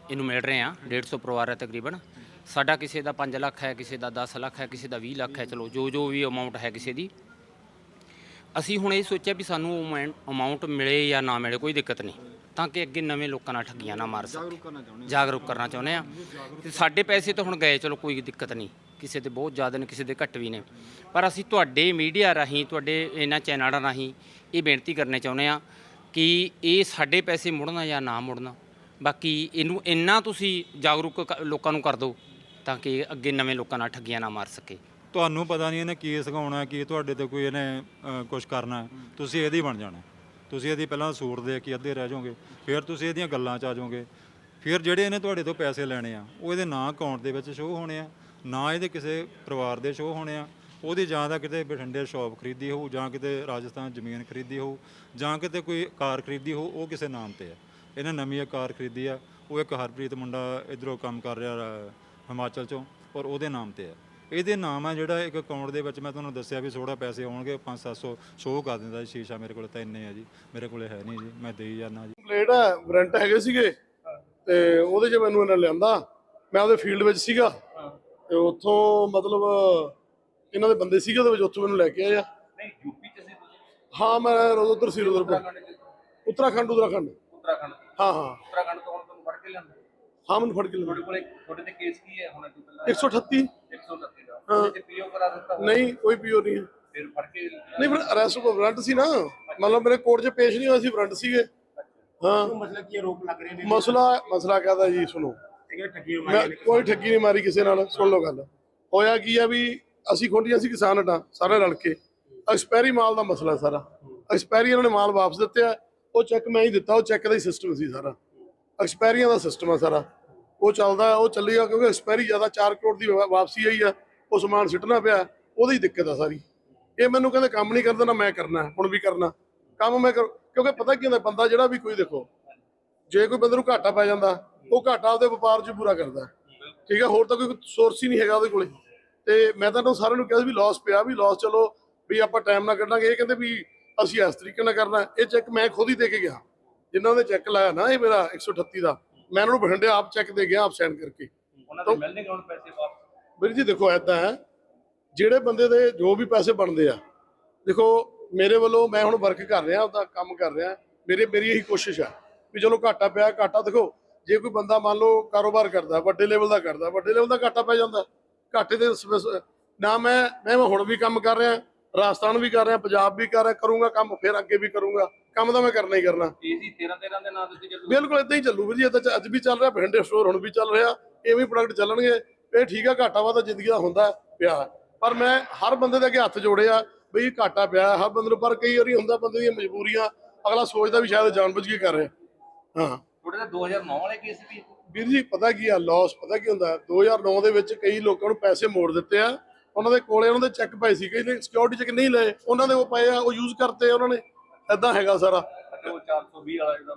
ਇਹਨੂੰ ਮਿਲ ਰਹੇ ਹਾਂ 150 ਪਰਿਵਾਰ ਹੈ ਤਕਰੀਬਨ, ਸਾਡਾ ਕਿਸੇ ਦਾ 5 ਲੱਖ ਹੈ, ਕਿਸੇ ਦਾ 10 ਲੱਖ ਹੈ, ਕਿਸੇ ਦਾ 20 ਲੱਖ ਹੈ, ਚਲੋ, ਜੋ ਜੋ ਵੀ ਅਮਾਉਂਟ ਹੈ ਕਿਸੇ ਦੀ। ਅਸੀਂ ਹੁਣ ਇਹ ਸੋਚਿਆ ਵੀ ਸਾਨੂੰ ਅਮਾਉਂਟ ਮਿਲੇ ਜਾਂ ਨਾ ਮਿਲੇ, ਕੋਈ ਦਿੱਕਤ ਨਹੀਂ। ਤਾਂ ਕਿ ਅੱਗੇ ਨਵੇਂ ਲੋਕਾਂ ਨਾਲ ਠੱਗੀਆਂ ਨਾ ਮਾਰ ਸਕੇ। ਜਾਗਰੂਕ ਕਰਨਾ ਚਾਹੁੰਦੇ ਆ। ਤੇ ਸਾਡੇ ਪੈਸੇ ਤਾਂ ਹੁਣ ਗਏ ਚਲੋ ਕੋਈ ਦਿੱਕਤ ਨਹੀਂ। ਕਿਸੇ ਦੇ ਬਹੁਤ ਜ਼ਿਆਦਾ ਨੇ ਕਿਸੇ ਦੇ ਘੱਟ ਵੀ ਨੇ। ਪਰ ਅਸੀਂ ਤੁਹਾਡੇ ਮੀਡੀਆ ਰਾਹੀਂ ਤੁਹਾਡੇ ਇਹਨਾਂ ਚੈਨਲਾਂ ਰਾਹੀਂ ਇਹ ਬੇਨਤੀ ਕਰਨੇ ਚਾਹੁੰਦੇ ਆ ਕਿ ਇਹ ਸਾਡੇ ਪੈਸੇ ਮੁੜਨਾ ਜਾਂ ਨਾ ਮੁੜਨਾ। ਬਾਕੀ ਇਹਨੂੰ ਇੰਨਾ ਤੁਸੀਂ ਜਾਗਰੂਕ ਲੋਕਾਂ ਨੂੰ ਕਰ ਦਿਓ ਤਾਂ ਕਿ ਅੱਗੇ ਨਵੇਂ ਲੋਕਾਂ ਨਾਲ ਠੱਗੀਆਂ ਨਾ ਮਾਰ ਸਕੇ। ਤੁਹਾਨੂੰ ਪਤਾ ਨਹੀਂ ਇਹਨੇ ਕੀ ਸਿਖਾਉਣਾ ਕੀ ਤੁਹਾਡੇ ਤੇ ਕੋਈ ਇਹਨੇ ਕੁਝ ਕਰਨਾ। ਤੁਸੀਂ ਇਹਦੀ ਬਣ ਜਾਣਾ। ਤੁਸੀਂ ਇਹਦੀ ਪਹਿਲਾਂ ਸੂਟ ਦੇ ਕੇ ਅੱਧੇ ਰਹਿ ਜਾਓਗੇ, ਫਿਰ ਤੁਸੀਂ ਇਹਦੀਆਂ ਗੱਲਾਂ 'ਚ ਆ ਜਾਓਗੇ। ਫਿਰ ਜਿਹੜੇ ਇਹਨੇ ਤੁਹਾਡੇ ਤੋਂ ਪੈਸੇ ਲੈਣੇ ਆ, ਉਹ ਇਹਦੇ ਨਾਂ ਅਕਾਊਂਟ ਦੇ ਵਿੱਚ ਸ਼ੋਅ ਹੋਣੇ ਆ, ਨਾ ਇਹਦੇ ਕਿਸੇ ਪਰਿਵਾਰ ਦੇ ਸ਼ੋਅ ਹੋਣੇ ਆ, ਉਹਦੀ ਜਾਂ ਤਾਂ ਕਿਤੇ ਬਠਿੰਡੇ ਸ਼ਾਪ ਖਰੀਦੀ ਹੋਊ, ਜਾਂ ਕਿਤੇ ਰਾਜਸਥਾਨ ਜ਼ਮੀਨ ਖਰੀਦੀ ਹੋਊ, ਜਾਂ ਕਿਤੇ ਕੋਈ ਕਾਰ ਖਰੀਦੀ ਹੋਊ, ਉਹ ਕਿਸੇ ਨਾਮ ਤੇ ਆ। ਇਹਨੇ ਨਵੀਂ ਇੱਕ ਕਾਰ ਖਰੀਦੀ ਆ, ਉਹ ਇੱਕ ਹਰਪ੍ਰੀਤ ਮੁੰਡਾ ਇਧਰੋਂ ਕੰਮ ਕਰ ਰਿਹਾ ਹਿਮਾਚਲ ਚੋਂ, ਔਰ ਉਹਦੇ ਨਾਮ ਤੇ ਆ। ਇਹਦੇ ਨਾਮ ਆ ਜਿਹੜਾ ਇੱਕ ਅਕਾਊਂਟ ਦੇ ਵਿੱਚ ਮੈਂ ਤੁਹਾਨੂੰ ਦੱਸਿਆ ਵੀ ਥੋੜਾ ਪੈਸੇ ਆਉਣਗੇ 5-700 ਸ਼ੋਅ ਕਰ ਦਿੰਦਾ ਜੀ ਸ਼ੀਸ਼ਾ ਮੇਰੇ ਕੋਲ ਤਾਂ ਇੰਨੇ ਆ ਜੀ ਮੇਰੇ ਕੋਲੇ ਹੈ ਨਹੀਂ ਜੀ ਮੈਂ ਦੇਈ ਜਾਣਾ ਜੀ। ਪਲੇਟ ਹੈ ਵਾਰੰਟ ਹੈਗੇ ਸੀਗੇ ਤੇ ਉਹਦੇ 'ਚ ਮੈਨੂੰ ਇਹਨਾਂ ਲਿਆਂਦਾ ਮੈਂ ਉਹਦੇ ਫੀਲਡ ਵਿੱਚ ਸੀਗਾ ਤੇ ਉੱਥੋਂ ਮਤਲਬ ਇਹਨਾਂ ਦੇ ਬੰਦੇ ਸੀਗੇ ਉਹਦੇ ਵਿੱਚ ਉੱਥੋਂ ਮੈਨੂੰ ਲੈ ਕੇ ਆਏ ਆ ਨਹੀਂ ਯੂਪੀ ਹਾਂ ਮੈਂ ਉਧਰ ਸੀ ਉਧਰ ਉੱਤਰਾਖੰਡ ਉੱਤਰਾਖੰਡ ਉੱਤਰਾਖੰਡ। ਹਾਂ ਹਾਂ। ਉੱਤਰਾਖੰਡ ਤੋਂ ਹੁਣ ਤੁਹਾਨੂੰ ਫੜ ਕੇ ਲਿਆਂਦਾ? ਹਾਂ ਮੈਨੂੰ ਫੜ ਕੇ ਤੁਹਾਡੇ ਲਿਆ ਕੋਲੇ ਤੁਹਾਡੇ ਤੇ ਕੇਸ ਕੀ ਹੈ ਹੁਣ 138 129 ਦਾ। ਉਹਦੇ ਚ ਪੀਓ ਕਰਾ ਦਿੱਤਾ ਹੋਇਆ। ਨਹੀਂ ਕੋਈ ਪੀਓ ਨਹੀਂ ਹੈ। ਫਿਰ ਫੜ ਕੇ ਨਹੀਂ ਫਿਰ ਅਰੈਸਟ ਵਾਰੰਟ ਸੀ ਨਾ। ਮਤਲਬ ਮੇਰੇ ਕੋਰਟ 'ਚ ਪੇਸ਼ ਨਹੀਂ ਹੋਇਆ ਸੀ ਵਾਰੰਟ ਸੀਗੇ। ਹਾਂ। ਮਸਲਾ ਕੀ ਆਰੋਪ ਲੱਗ ਰਹੇ ਨੇ? ਮਸਲਾ ਮਸਲਾ ਕਹਦਾ ਜੀ ਸੁਣੋ। ਕਿ ਠੱਗੀ ਮੈਂ ਕੋਈ ਠੱਗੀ ਨਹੀਂ ਮਾਰੀ ਕਿਸੇ ਨਾਲ ਸੁਣ ਲਓ ਗੱਲ। ਹੋਇਆ ਕੀ ਆ ਵੀ ਅਸੀਂ ਖੋਲੀਆਂ ਸੀ ਕਿਸਾਨ ਹਟਾਂ ਸਾਰੇ ਰਲ ਕੇ। ਐਕਸਪਾਇਰੀ ਮਾਲ ਦਾ ਮਸਲਾ ਸਾਰਾ। ਐਕਸਪਾਇਰੀ ਇਹਨਾਂ ਨੇ ਮਾਲ ਵਾਪਸ ਦਿੱਤੇ ਉਹ ਚੈੱਕ ਮੈਂ ਹੀ ਦਿੱਤਾ ਉਹ ਚੈੱਕ ਦਾ ਹੀ ਸਿਸਟਮ ਸੀ ਸਾਰਾ। ਐਕਸਪਾਇਰੀਆਂ ਦਾ ਸਿਸਟਮ ਆ ਸਾਰਾ। ਉਹ ਚੱਲਦਾ, ਉਹ ਚੱਲੇਗਾ ਕਿਉਂਕਿ ਐਕਸਪਾਇਰੀ ਜ਼ਿਆਦਾ 4 ਕਰੋੜ ਦੀ ਵਾਪਸੀ ਆਈ ਆ, ਉਹ ਸਮਾਨ ਸਿੱਟਣਾ ਪਿਆ, ਉਹਦੀ ਦਿੱਕਤ ਆ ਸਾਰੀ। ਇਹ ਮੈਨੂੰ ਕਹਿੰਦੇ ਕੰਮ ਨਹੀਂ ਕਰਦਾ ਨਾ ਮੈਂ ਕਰਨਾ, ਹੁਣ ਵੀ ਕਰਨਾ। ਕੰਮ ਮੈਂ ਕਿਉਂਕਿ ਪਤਾ ਕੀ ਹੁੰਦਾ, ਬੰਦਾ ਜਿਹੜਾ ਵੀ ਕੋਈ ਦੇਖੋ, ਜੇ ਕੋਈ ਬੰਦੇ ਨੂੰ ਘਾਟਾ ਪੈ ਜਾਂਦਾ, ਉਹ ਘਾਟਾ ਉਹਦੇ ਵਪਾਰ 'ਚ ਪੂਰਾ ਕਰਦਾ। ਠੀਕ ਹੈ ਹੋਰ ਤਾਂ ਕੋਈ ਸੋਰਸ ਹੀ ਨਹੀਂ ਹੈਗਾ ਉਹਦੇ ਕੋਲੇ। ਤੇ ਮੈਂ ਤਾਂ ਉਹਨੂੰ ਸਾਰਿਆਂ ਨੂੰ ਕਿਹਾ ਵੀ ਲਾਸ ਪਿਆ, ਵੀ ਲਾਸ ਚਲੋ, ਵੀ ਆਪਾਂ ਟਾਈਮ ਨਾਲ ਕੱਢਾਂਗੇ। ਇਹ ਕਹਿੰਦੇ ਵੀ ਅਸੀਂ ਇਸ ਤਰੀਕੇ ਨਾਲ ਕਰਨਾ। ਇਹ ਚੈੱਕ ਮੈਂ ਖੁਦ ਹੀ ਦੇ ਕੇ ਗਿਆ। ਜਿਨ੍ਹਾਂ ਨੇ ਚੈੱਕ ਲਾਇਆ ਨਾ, ਇਹ ਮੇਰਾ 138 ਦਾ। ਮੈਂ ਉਹਨਾਂ ਨੂੰ ਬਠਿੰਡੇ ਆਪ ਚੈੱਕ ਦੇ ਗਿਆ ਆਪ ਸਾਈਨ ਕਰਕੇ। ਉਹਨਾਂ ਦੇ ਮਿਲਣਗੇ ਹੁਣ ਪੈਸੇ ਵਾਪਸ। ਵੀਰ ਜੀ ਦੇਖੋ ਐਦਾਂ ਹੈ ਜਿਹੜੇ ਬੰਦੇ ਦੇ ਜੋ ਵੀ ਪੈਸੇ ਬਣਦੇ ਆ ਦੇਖੋ ਮੇਰੇ ਵੱਲੋਂ ਮੈਂ ਹੁਣ ਵਰਕ ਕਰ ਰਿਹਾ ਉਹਦਾ ਕੰਮ ਕਰ ਰਿਹਾ ਮੇਰੇ ਮੇਰੀ ਇਹੀ ਕੋਸ਼ਿਸ਼ ਆ ਵੀ ਚਲੋ ਘਾਟਾ ਪਿਆ ਘਾਟਾ ਦੇਖੋ ਜੇ ਕੋਈ ਬੰਦਾ ਮੰਨ ਲਓ ਕਾਰੋਬਾਰ ਕਰਦਾ ਵੱਡੇ ਲੈਵਲ ਦਾ ਕਰਦਾ ਵੱਡੇ ਲੈਵਲ ਦਾ ਘਾਟਾ ਪੈ ਜਾਂਦਾ ਘਾਟੇ ਦੇ ਨਾ ਮੈਂ ਮੈਂ ਹੁਣ ਵੀ ਕੰਮ ਕਰ ਰਿਹਾ ਰਾਜਸਥਾਨ ਵੀ ਕਰ ਰਿਹਾ ਪੰਜਾਬ ਵੀ ਕਰ ਰਿਹਾ ਕਰੂੰਗਾ ਕੰਮ ਫਿਰ ਅੱਗੇ ਵੀ ਕਰੂੰਗਾ। ਕੰਮ ਤਾਂ ਮੈਂ ਕਰਨਾ ਹੀ ਕਰਨਾ। ਏਸੀ 13 13 ਦੇ ਨਾਂ ਦਿੱਤੇ ਚੱਲੂ। ਬਿਲਕੁਲ ਇਦਾਂ ਹੀ ਚੱਲੂ ਵੀਰ ਜੀ ਇਹ ਤਾਂ ਅੱਜ ਵੀ ਚੱਲ ਰਿਹਾ ਬਠਿੰਡੇ ਸਟੋਰ ਹੁਣ ਵੀ ਚੱਲ ਰਿਹਾ ਐਵੇਂ ਪ੍ਰੋਡਕਟ ਚੱਲਣਗੇ। ਇਹ ਠੀਕ ਆ ਘਾਟਾ ਵਾ ਤਾਂ ਜ਼ਿੰਦਗੀ ਦਾ ਹੁੰਦਾ ਪਿਆ। ਪਰ ਮੈਂ ਹਰ ਬੰਦੇ ਦੇ ਅੱਗੇ ਹੱਥ ਜੋੜਿਆ ਬਈ ਘਾਟਾ ਪਿਆ ਹਰ ਬੰਦੇ ਨੂੰ ਪਰ ਕਈ ਵਾਰੀ ਹੁੰਦਾ ਬੰਦੇ ਦੀਆਂ ਮਜਬੂਰੀਆਂ ਅਗਲਾ ਸੋਚਦਾ ਵੀ ਸ਼ਾਇਦ ਜਾਣਬੁੱਝ ਕੇ ਕਰ ਰਿਹਾ। ਹਾਂ। ਤੁਹਾਡੇ ਤਾਂ 2009 ਵਾਲੇ ਕੇਸ ਵੀ ਵੀਰ ਜੀ ਪਤਾ ਕੀ ਆ ਲਾਸ ਪਤਾ ਕੀ ਹੁੰਦਾ? 2009 ਦੇ ਵਿੱਚ ਕਈ ਲੋਕਾਂ ਨੂੰ ਪੈਸੇ ਮੋੜ ਦਿੱਤੇ ਆ। ਉਹਨਾਂ ਦੇ ਕੋਲੇ ਉਹਨਾਂ ਦੇ ਚੈੱਕ ਪਏ ਸੀ ਕਈ ਨੇ ਸਿਕਿਉਰਿਟੀ ਚੈੱਕ ਨਹੀਂ ਲਏ ਉਹਨਾਂ ਦੇ ਉਹ ਪਏ ਆ ਉਹ ਯੂਜ਼ ਕਰਤੇ ਉਹਨਾਂ ਨੇ। ਐਦਾਂ ਹੈਗਾ ਸਾਰਾ। ਅੱਛਾ ਉਹ 420 ਵਾਲਾ ਜਿਹੜਾ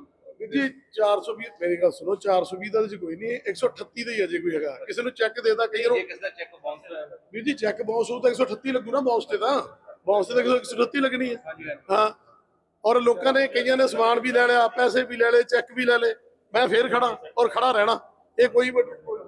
ਜੀ 420 ਮੇਰੀ ਗੱਲ ਸੁਣੋ 420 ਦਾ ਜੀ ਕੋਈ ਨਹੀਂ 138 ਦਾ ਹੀ ਅਜੇ ਕੋਈ ਹੈਗਾ। ਕਿਸੇ ਨੂੰ ਚੈੱਕ ਦੇਦਾ ਕਈ ਨੂੰ ਜੇ ਕਿਸੇ ਦਾ ਚੈੱਕ ਬਾਉਂਸ ਹੋਇਆ। ਵੀਰ ਜੀ ਚੈੱਕ ਬਾਉਂਸ ਹੋ ਤਾਂ 138 ਲੱਗੂ ਨਾ ਬਾਉਂਸ ਤੇ ਤਾਂ। ਬਾਉਂਸ ਤੇ ਤਾਂ 138 ਲੱਗਣੀ ਹੈ। ਹਾਂ। ਔਰ ਲੋਕਾਂ ਨੇ ਕਈਆਂ ਨੇ ਸਮਾਨ ਵੀ ਲੈ ਲਿਆ ਪੈਸੇ ਵੀ ਲੈ ਲਏ ਚੈੱਕ ਵੀ ਲੈ ਲਏ। ਮੈਂ ਫੇਰ ਖੜਾ ਔਰ ਖੜਾ ਰਹਿਣਾ। ਇਹ ਕੋਈ ਵੱਡੀ- ਕੋਈ-